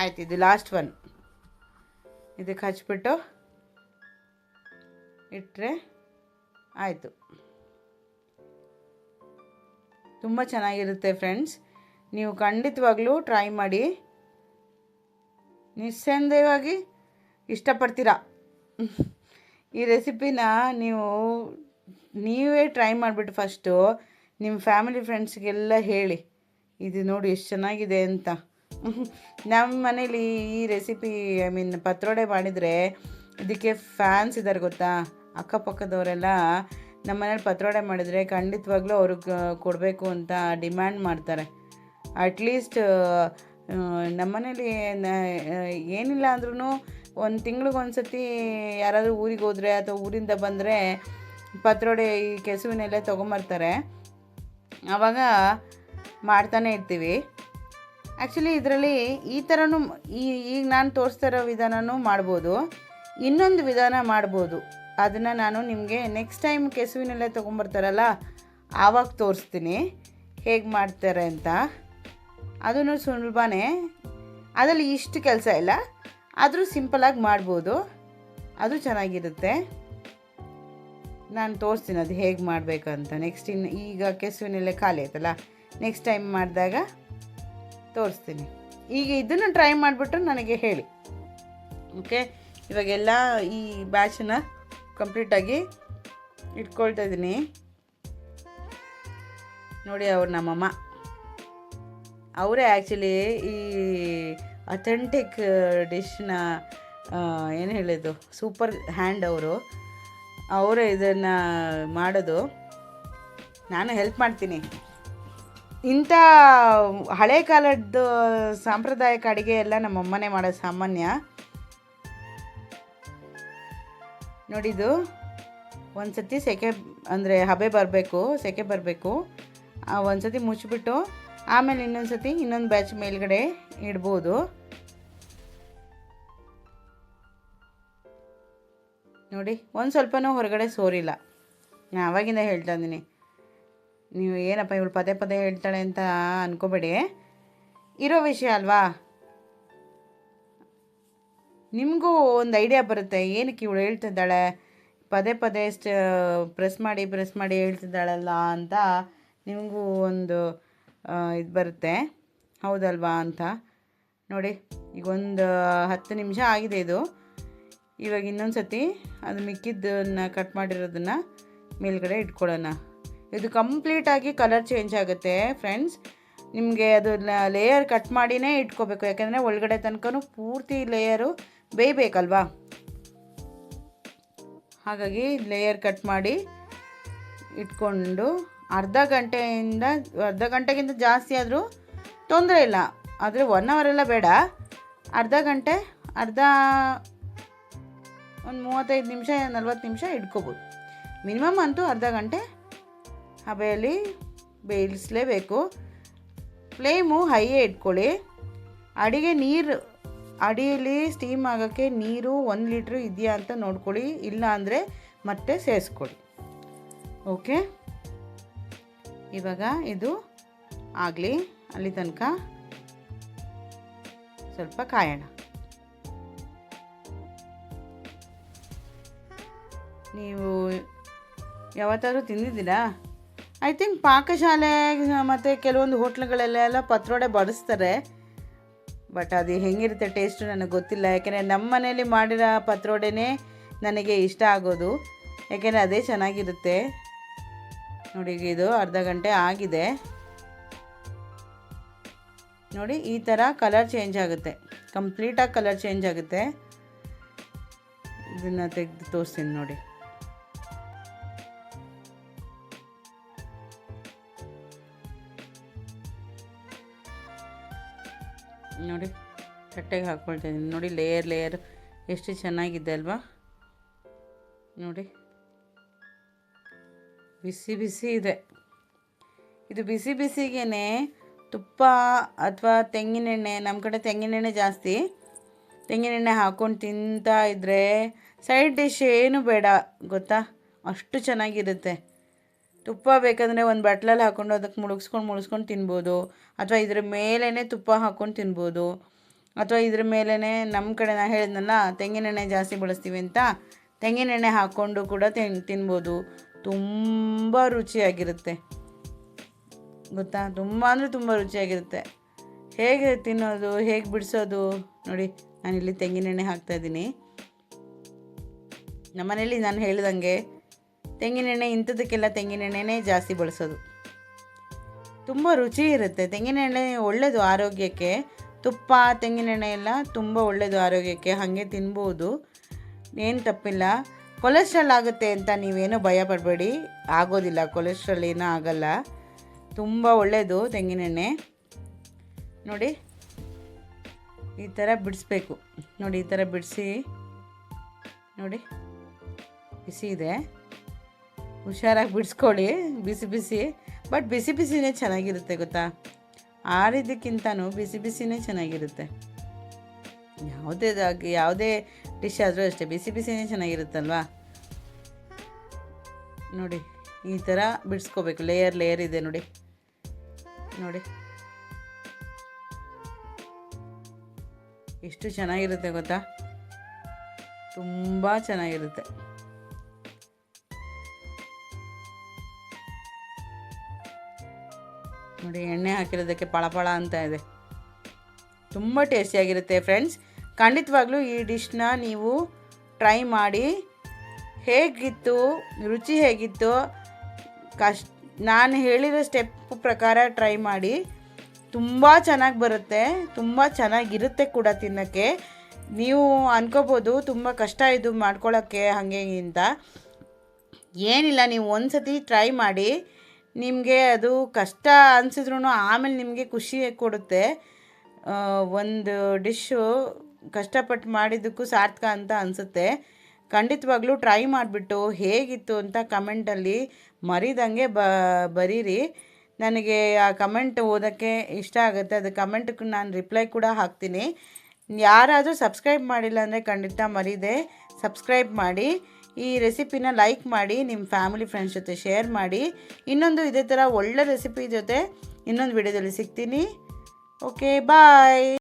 ಆಯ್ತು, ಇದು ಲಾಸ್ಟ್ ಒನ್ ಇದಕ್ಕೆ ಹಚ್ಬಿಟ್ಟು ಇಟ್ಟರೆ ಆಯಿತು. ತುಂಬ ಚೆನ್ನಾಗಿರುತ್ತೆ ಫ್ರೆಂಡ್ಸ್. ನೀವು ಖಂಡಿತವಾಗ್ಲೂ ಟ್ರೈ ಮಾಡಿ. ನಿಸ್ಸಂದೇಹವಾಗಿ ಇಷ್ಟಪಡ್ತೀರಾ? ಈ ರೆಸಿಪಿನ ನೀವು, ನೀವೇ ಟ್ರೈ ಮಾಡಿಬಿಟ್ಟು ಫಸ್ಟು ನಿಮ್ಮ ಫ್ಯಾಮಿಲಿ ಫ್ರೆಂಡ್ಸ್ಗೆಲ್ಲ ಹೇಳಿ. ಇದು ನೋಡಿ ಎಷ್ಟು ಚೆನ್ನಾಗಿದೆ ಅಂತ. ನಮ್ಮ ಮನೇಲಿ ಈ ರೆಸಿಪಿ ಐ ಮೀನ್ ಪತ್ರೊಡೆ ಮಾಡಿದರೆ ಇದಕ್ಕೆ ಫ್ಯಾನ್ಸ್ ಇದ್ದಾರೆ ಗೊತ್ತಾ? ಅಕ್ಕಪಕ್ಕದವರೆಲ್ಲ ನಮ್ಮ ಮನೇಲಿ ಪತ್ರೊಡೆ ಮಾಡಿದರೆ ಖಂಡಿತವಾಗ್ಲೂ ಅವ್ರಿಗೆ ಕೊಡಬೇಕು ಅಂತ ಡಿಮ್ಯಾಂಡ್ ಮಾಡ್ತಾರೆ. ಅಟ್ಲೀಸ್ಟ್ ನಮ್ಮ ಮನೇಲಿ ಏನಿಲ್ಲ ಅಂದ್ರೂ ಒಂದು ತಿಂಗ್ಳಿಗೆ ಒಂದು ಸತಿ ಯಾರಾದರೂ ಊರಿಗೆ ಹೋದರೆ ಅಥವಾ ಊರಿಂದ ಬಂದರೆ ಪತ್ರೊಡೆ ಈ ಕೆಸುವಿನೆಲ್ಲ ತೊಗೊಂಬರ್ತಾರೆ. ಆವಾಗ ಮಾಡ್ತಾನೆ ಇರ್ತೀವಿ. ಆ್ಯಕ್ಚುಲಿ ಇದರಲ್ಲಿ ಈ ಥರನೂ ಈ ಈಗ ನಾನು ತೋರಿಸ್ತಾ ಇರೋ ವಿಧಾನನೂ ಮಾಡ್ಬೋದು. ಇನ್ನೊಂದು ವಿಧಾನ ಮಾಡ್ಬೋದು. ಅದನ್ನು ನಾನು ನಿಮಗೆ ನೆಕ್ಸ್ಟ್ ಟೈಮ್ ಕೆಸುವಿನಲ್ಲೇ ತೊಗೊಂಬರ್ತಾರಲ್ಲ, ಆವಾಗ ತೋರಿಸ್ತೀನಿ. ಹೇಗೆ ಮಾಡ್ತಾರೆ ಅಂತ. ಅದೂ ಸುಲಭನೇ. ಅದರಲ್ಲಿ ಇಷ್ಟು ಕೆಲಸ ಇಲ್ಲ. ಆದರೂ ಸಿಂಪಲಾಗಿ ಮಾಡ್ಬೋದು. ಅದು ಚೆನ್ನಾಗಿರುತ್ತೆ. ನಾನು ತೋರಿಸ್ತೀನಿ ಅದು ಹೇಗೆ ಮಾಡಬೇಕಂತ ನೆಕ್ಸ್ಟ್ ಇನ್ನು ಈಗ ಕೆಸುವಿನಲ್ಲೇ ಖಾಲಿ ಆಯ್ತಲ್ಲ. ನೆಕ್ಸ್ಟ್ ಟೈಮ್ ಮಾಡಿದಾಗ ತೋರಿಸ್ತೀನಿ. ಈಗ ಇದನ್ನು ಟ್ರೈ ಮಾಡಿಬಿಟ್ಟು ನನಗೆ ಹೇಳಿ. ಓಕೆ ಇವಾಗೆಲ್ಲ ಈ ಬ್ಯಾಚನ್ನ ಕಂಪ್ಲೀಟಾಗಿ ಇಟ್ಕೊಳ್ತಾ ಇದ್ದೀನಿ. ನೋಡಿ ಅವ್ರು ನಮ್ಮಮ್ಮ. ಅವರೇ ಆ್ಯಕ್ಚುಲಿ ಈ ಅಥೆಂಟಿಕ್ ಡಿಶ್ನ ಏನು ಹೇಳೋದು ಸೂಪರ್ ಹ್ಯಾಂಡ್ ಅವರು. ಅವರೇ ಇದನ್ನು ಮಾಡೋದು. ನಾನು ಹೆಲ್ಪ್ ಮಾಡ್ತೀನಿ. ಇಂಥ ಹಳೆ ಕಾಲದ್ದು ಸಾಂಪ್ರದಾಯಿಕ ಅಡುಗೆ ಎಲ್ಲ ನಮ್ಮಮ್ಮನೇ ಮಾಡೋದು ಸಾಮಾನ್ಯ. ನೋಡಿದು ಒಂದು ಸತಿ ಸೆಕೆ ಅಂದರೆ ಹಬೆ ಬರಬೇಕು, ಸೆಕೆ ಬರಬೇಕು. ಒಂದು ಸತಿ ಮುಚ್ಚಿಬಿಟ್ಟು ಆಮೇಲೆ ಇನ್ನೊಂದು ಸತಿ ಇನ್ನೊಂದು ಬ್ಯಾಚ್ ಮೇಲ್ಗಡೆ ಇಡ್ಬೋದು. ನೋಡಿ, ಒಂದು ಸ್ವಲ್ಪನೂ ಹೊರಗಡೆ ಸೋರಿಲ್ಲ. ನಾನು ಆವಾಗಿಂದ ಹೇಳ್ತಾ ಇದ್ದೀನಿ. ನೀವು ಏನಪ್ಪ ಇವಳು ಪದೇ ಪದೇ ಹೇಳ್ತಾಳೆ ಅಂತ ಅನ್ಕೋಬೇಡಿ. ಇರೋ ವಿಷಯ ಅಲ್ವಾ? ನಿಮಗೂ ಒಂದು ಐಡಿಯಾ ಬರುತ್ತೆ. ಏನಕ್ಕೆ ಇವಳು ಹೇಳ್ತಿದ್ದಾಳೆ? ಪದೇ ಪದೇ ಸ್ಟ ಪ್ರೆಸ್ ಮಾಡಿ ಪ್ರೆಸ್ ಮಾಡಿ ಹೇಳ್ತಿದ್ದಾಳಲ್ಲ ಅಂತ ನಿಮಗೂ ಒಂದು ಇದು ಬರುತ್ತೆ. ಹೌದಲ್ವಾ ಅಂತ. ನೋಡಿ, ಈಗ ಒಂದು ಹತ್ತು ನಿಮಿಷ ಆಗಿದೆ ಇದು. ಇವಾಗ ಇನ್ನೊಂದು ಸತಿ ಅದು ಮಿಕ್ಕಿದ್ದನ್ನು ಕಟ್ ಮಾಡಿರೋದನ್ನು ಮೇಲ್ಗಡೆ ಇಟ್ಕೊಳ್ಳೋಣ. ಇದು ಕಂಪ್ಲೀಟಾಗಿ ಕಲರ್ ಚೇಂಜ್ ಆಗುತ್ತೆ ಫ್ರೆಂಡ್ಸ್ ನಿಮಗೆ ಅದು ಲೇಯರ್ ಕಟ್ ಮಾಡಿನೇ ಇಟ್ಕೋಬೇಕು. ಯಾಕೆಂದರೆ ಒಳಗಡೆ ತನಕನೂ ಪೂರ್ತಿ ಲೇಯರು ಬೇಯಬೇಕಲ್ವಾ? ಹಾಗಾಗಿ ಲೇಯರ್ ಕಟ್ ಮಾಡಿ ಇಟ್ಕೊಂಡು ಅರ್ಧ ಗಂಟೆಯಿಂದ, ಅರ್ಧ ಗಂಟೆಗಿಂತ ಜಾಸ್ತಿ ಆದರೂ ತೊಂದರೆ ಇಲ್ಲ. ಆದರೆ ಒನ್ ಅವರೆಲ್ಲ ಬೇಡ. ಅರ್ಧ ಗಂಟೆ, ಅರ್ಧ ಒಂದು ಮೂವತ್ತೈದು ನಿಮಿಷ, ನಲ್ವತ್ತು ನಿಮಿಷ ಇಟ್ಕೋಬೋದು. ಮಿನಿಮಮ್ ಅಂತೂ ಅರ್ಧ ಗಂಟೆ ಹಬೆಯಲ್ಲಿ ಬೇಯಿಸಲೇಬೇಕು ಫ್ಲೇಮು ಹೈಯೇ ಇಟ್ಕೊಳ್ಳಿ. ಅಡಿಗೆ ನೀರು ಅಡಿಯಲ್ಲಿ ಸ್ಟೀಮ್ ಆಗೋಕ್ಕೆ ನೀರು ಒಂದು ಲೀಟ್ರ್ ಇದೆಯಾ ಅಂತ ನೋಡ್ಕೊಳ್ಳಿ. ಇಲ್ಲ ಅಂದರೆ ಮತ್ತೆ ಸೇರಿಸ್ಕೊಳ್ಳಿ ಓಕೆ? ಇವಾಗ ಇದು ಆಗಲಿ. ಅಲ್ಲಿ ತನಕ ಸ್ವಲ್ಪ ಕಾಯೋಣ. ನೀವು ಯಾವತ್ತಾದರೂ ತಿಂದಿದ್ದೀರಾ? ಐ ಥಿಂಕ್ ಪಾಕಶಾಲೆ, ಮತ್ತು ಕೆಲವೊಂದು ಹೋಟ್ಲುಗಳಲ್ಲೆಲ್ಲ ಪತ್ರೊಡೆ ಬಡಿಸ್ತಾರೆ. ಬಟ್ ಅದು ಹೆಂಗಿರುತ್ತೆ ಟೇಸ್ಟು ನನಗೆ ಗೊತ್ತಿಲ್ಲ. ಯಾಕೆಂದರೆ ನಮ್ಮ ಮನೇಲಿ ಮಾಡಿರೋ ಪತ್ರೊಡೆನೇ ನನಗೆ ಇಷ್ಟ ಆಗೋದು. ಯಾಕೆಂದರೆ ಅದೇ ಚೆನ್ನಾಗಿರುತ್ತೆ. ನೋಡಿ ಇದು ಅರ್ಧ ಗಂಟೆ ಆಗಿದೆ. ನೋಡಿ, ಈ ಥರ ಕಲರ್ ಚೇಂಜ್ ಆಗುತ್ತೆ. ಕಂಪ್ಲೀಟಾಗಿ ಕಲರ್ ಚೇಂಜ್ ಆಗುತ್ತೆ. ಇದನ್ನು ತೆಗೆದು ತೋರಿಸ್ತೀನಿ ನೋಡಿ. ನೋಡಿ ತಟ್ಟೆಗೆ ಹಾಕ್ಕೊಳ್ತಾ ನೋಡಿ ಲೇಯರ್ ಲೇಯರ್ ಎಷ್ಟು ಚೆನ್ನಾಗಿದೆ ಅಲ್ವಾ? ನೋಡಿ. ಬಿಸಿ ಬಿಸಿ ಇದೆ. ಇದು ಬಿಸಿ ಬಿಸಿಗೇ ತುಪ್ಪ ಅಥವಾ ತೆಂಗಿನೆಣ್ಣೆ ನಮ್ಮ ಕಡೆ ತೆಂಗಿನೆಣ್ಣೆ ಜಾಸ್ತಿ. ತೆಂಗಿನೆಣ್ಣೆ ಹಾಕ್ಕೊಂಡು ತಿಂತಾ ಇದ್ದರೆ ಸೈಡ್ ಡಿಶ್ ಏನು ಬೇಡ, ಗೊತ್ತಾ? ಅಷ್ಟು ಚೆನ್ನಾಗಿರುತ್ತೆ. ತುಪ್ಪ ಬೇಕಂದರೆ ಒಂದು ಬಟ್ಲಲ್ಲಿ ಹಾಕ್ಕೊಂಡು ಅದಕ್ಕೆ ಮುಳುಗಿಸ್ಕೊಂಡು ಮುಳುಗಿಸ್ಕೊಂಡು ತಿನ್ಬೋದು. ಅಥವಾ ಇದ್ರ ಮೇಲೇ ತುಪ್ಪ ಹಾಕ್ಕೊಂಡು ತಿನ್ಬೋದು. ಅಥವಾ ಇದ್ರ ಮೇಲೇ ನಮ್ಮ ಕಡೆ ನಾನು ಹೇಳಿದ್ನಲ್ಲ, ತೆಂಗಿನೆಣ್ಣೆ ಜಾಸ್ತಿ ಬಳಸ್ತೀವಿ ಅಂತ, ತೆಂಗಿನೆಣ್ಣೆ ಹಾಕ್ಕೊಂಡು ಕೂಡ ತಿನ್, ತಿನ್ಬೋದು. ತುಂಬ ರುಚಿಯಾಗಿರುತ್ತೆ. ಗೊತ್ತಾ? ತುಂಬ ಅಂದರೆ ತುಂಬ ರುಚಿಯಾಗಿರುತ್ತೆ. ಹೇಗೆ ತಿನ್ನೋದು, ಹೇಗೆ ಬಿಡಿಸೋದು? ನೋಡಿ, ನಾನಿಲ್ಲಿ ತೆಂಗಿನೆಣ್ಣೆ ಹಾಕ್ತಾಯಿದ್ದೀನಿ ನಮ್ಮನೇಲಿ ನಾನು ಹೇಳ್ದಂಗೆ ತೆಂಗಿನೆಣ್ಣೆ ಇಂಥದಕ್ಕೆಲ್ಲ ತೆಂಗಿನೆಣ್ಣೆನೇ ಜಾಸ್ತಿ ಬಳಸೋದು. ತುಂಬ ರುಚಿ ಇರುತ್ತೆ. ತೆಂಗಿನೆಣ್ಣೆ ಒಳ್ಳೆಯದು ಆರೋಗ್ಯಕ್ಕೆ, ತುಪ್ಪ, ತೆಂಗಿನೆಣ್ಣೆ ಎಲ್ಲ ತುಂಬ ಒಳ್ಳೆಯದು ಆರೋಗ್ಯಕ್ಕೆ ಹಾಗೆ ತಿನ್ಬೋದು. ಏನು ತಪ್ಪಿಲ್ಲ. ಕೊಲೆಸ್ಟ್ರಾಲ್ ಆಗುತ್ತೆ ಅಂತ ನೀವೇನು ಭಯ ಪಡಬೇಡಿ ಆಗೋದಿಲ್ಲ, ಕೊಲೆಸ್ಟ್ರಾಲ್ ಏನೂ ಆಗಲ್ಲ. ತುಂಬ ಒಳ್ಳೆಯದು ತೆಂಗಿನೆಣ್ಣೆ. ನೋಡಿ, ಈ ಥರ ಬಿಡಿಸ್ಬೇಕು. ನೋಡಿ, ಈ ಥರ ಬಿಡಿಸಿ, ನೋಡಿ, ಬಿಸಿ ಇದೆ. ಹುಷಾರಾಗಿ ಬಿಡಿಸ್ಕೊಳ್ಳಿ, ಬಿಸಿ ಬಿಸಿ. ಬಟ್ ಬಿಸಿ ಬಿಸಿನೇ ಚೆನ್ನಾಗಿರುತ್ತೆ ಗೊತ್ತಾ? ಆರಿದ್ದಕ್ಕಿಂತನೂ ಬಿಸಿ ಬಿಸಿನೇ ಚೆನ್ನಾಗಿರುತ್ತೆ. ಯಾವುದೇ ಯಾವುದೇ ಡಿಶ್ ಆದರೂ ಅಷ್ಟೇ, ಬಿಸಿ ಬಿಸಿನೇ ಚೆನ್ನಾಗಿರುತ್ತಲ್ವಾ? ನೋಡಿ, ಈ ಥರ ಬಿಡಿಸ್ಕೋಬೇಕು. ಲೇಯರ್ ಲೇಯರ್ ಇದೆ ನೋಡಿ. ನೋಡಿ. ಎಷ್ಟು ಚೆನ್ನಾಗಿರುತ್ತೆ ಗೊತ್ತಾ? ತುಂಬ ಚೆನ್ನಾಗಿರುತ್ತೆ. ನೋಡಿ, ಎಣ್ಣೆ ಹಾಕಿರೋದಕ್ಕೆ ಪಳಪಳ ಅಂತ ಇದೆ. ತುಂಬ ಟೇಸ್ಟಿಯಾಗಿರುತ್ತೆ ಫ್ರೆಂಡ್ಸ್ ಖಂಡಿತವಾಗ್ಲೂ ಈ ಡಿಶ್ನ ನೀವು ಟ್ರೈ ಮಾಡಿ. ಹೇಗಿತ್ತು, ರುಚಿ ಹೇಗಿತ್ತು ಕಷ್ಟ ನಾನು ಹೇಳಿರೋ ಸ್ಟೆಪ್ ಪ್ರಕಾರ ಟ್ರೈ ಮಾಡಿ. ತುಂಬ ಚೆನ್ನಾಗಿ ಬರುತ್ತೆ, ತುಂಬ ಚೆನ್ನಾಗಿರುತ್ತೆ ಕೂಡ ತಿನ್ನೋಕ್ಕೆ. ನೀವು ಅನ್ಕೋಬೋದು ತುಂಬ ಕಷ್ಟ ಇದು ಮಾಡ್ಕೊಳ್ಳೋಕ್ಕೆ ಹಾಗೆ ಅಂತ. ಏನಿಲ್ಲ, ನೀವು ಒಂದು ಸತಿ ಟ್ರೈ ಮಾಡಿ. ನಿಮಗೆ ಅದು ಕಷ್ಟ ಅನಿಸಿದ್ರು ಆಮೇಲೆ ನಿಮಗೆ ಖುಷಿ ಕೊಡುತ್ತೆ. ಒಂದು ಡಿಶ್ಶು ಕಷ್ಟಪಟ್ಟು ಮಾಡಿದ್ದಕ್ಕೂ ಸಾರ್ಥಕ ಅಂತ ಅನಿಸುತ್ತೆ. ಖಂಡಿತವಾಗ್ಲೂ ಟ್ರೈ ಮಾಡಿಬಿಟ್ಟು ಹೇಗಿತ್ತು ಅಂತ ಕಮೆಂಟಲ್ಲಿ ಮರಿದಂಗೆ ಬ, ಬರೀರಿ. ನನಗೆ ಆ ಕಮೆಂಟ್ ಓದೋಕ್ಕೆ ಇಷ್ಟ ಆಗುತ್ತೆ. ಅದು ಕಮೆಂಟ್ಗೆ ನಾನು ರಿಪ್ಲೈ ಕೂಡ ಹಾಕ್ತೀನಿ. ಯಾರಾದರೂ ಸಬ್ಸ್ಕ್ರೈಬ್ ಮಾಡಿಲ್ಲ ಅಂದರೆ ಖಂಡಿತ ಮರಿದೆ. ಸಬ್ಸ್ಕ್ರೈಬ್ ಮಾಡಿ. ಈ ರೆಸಿಪಿನ ಲೈಕ್ ಮಾಡಿ ನಿಮ್ಮ ಫ್ಯಾಮಿಲಿ ಫ್ರೆಂಡ್ಸ್ ಜೊತೆ ಶೇರ್ ಮಾಡಿ. ಇನ್ನೊಂದು ಇದೇ ಥರ ಒಳ್ಳೆ ರೆಸಿಪಿ ಜೊತೆ ಇನ್ನೊಂದು ವಿಡಿಯೋದಲ್ಲಿ ಸಿಗ್ತೀನಿ. Okay bye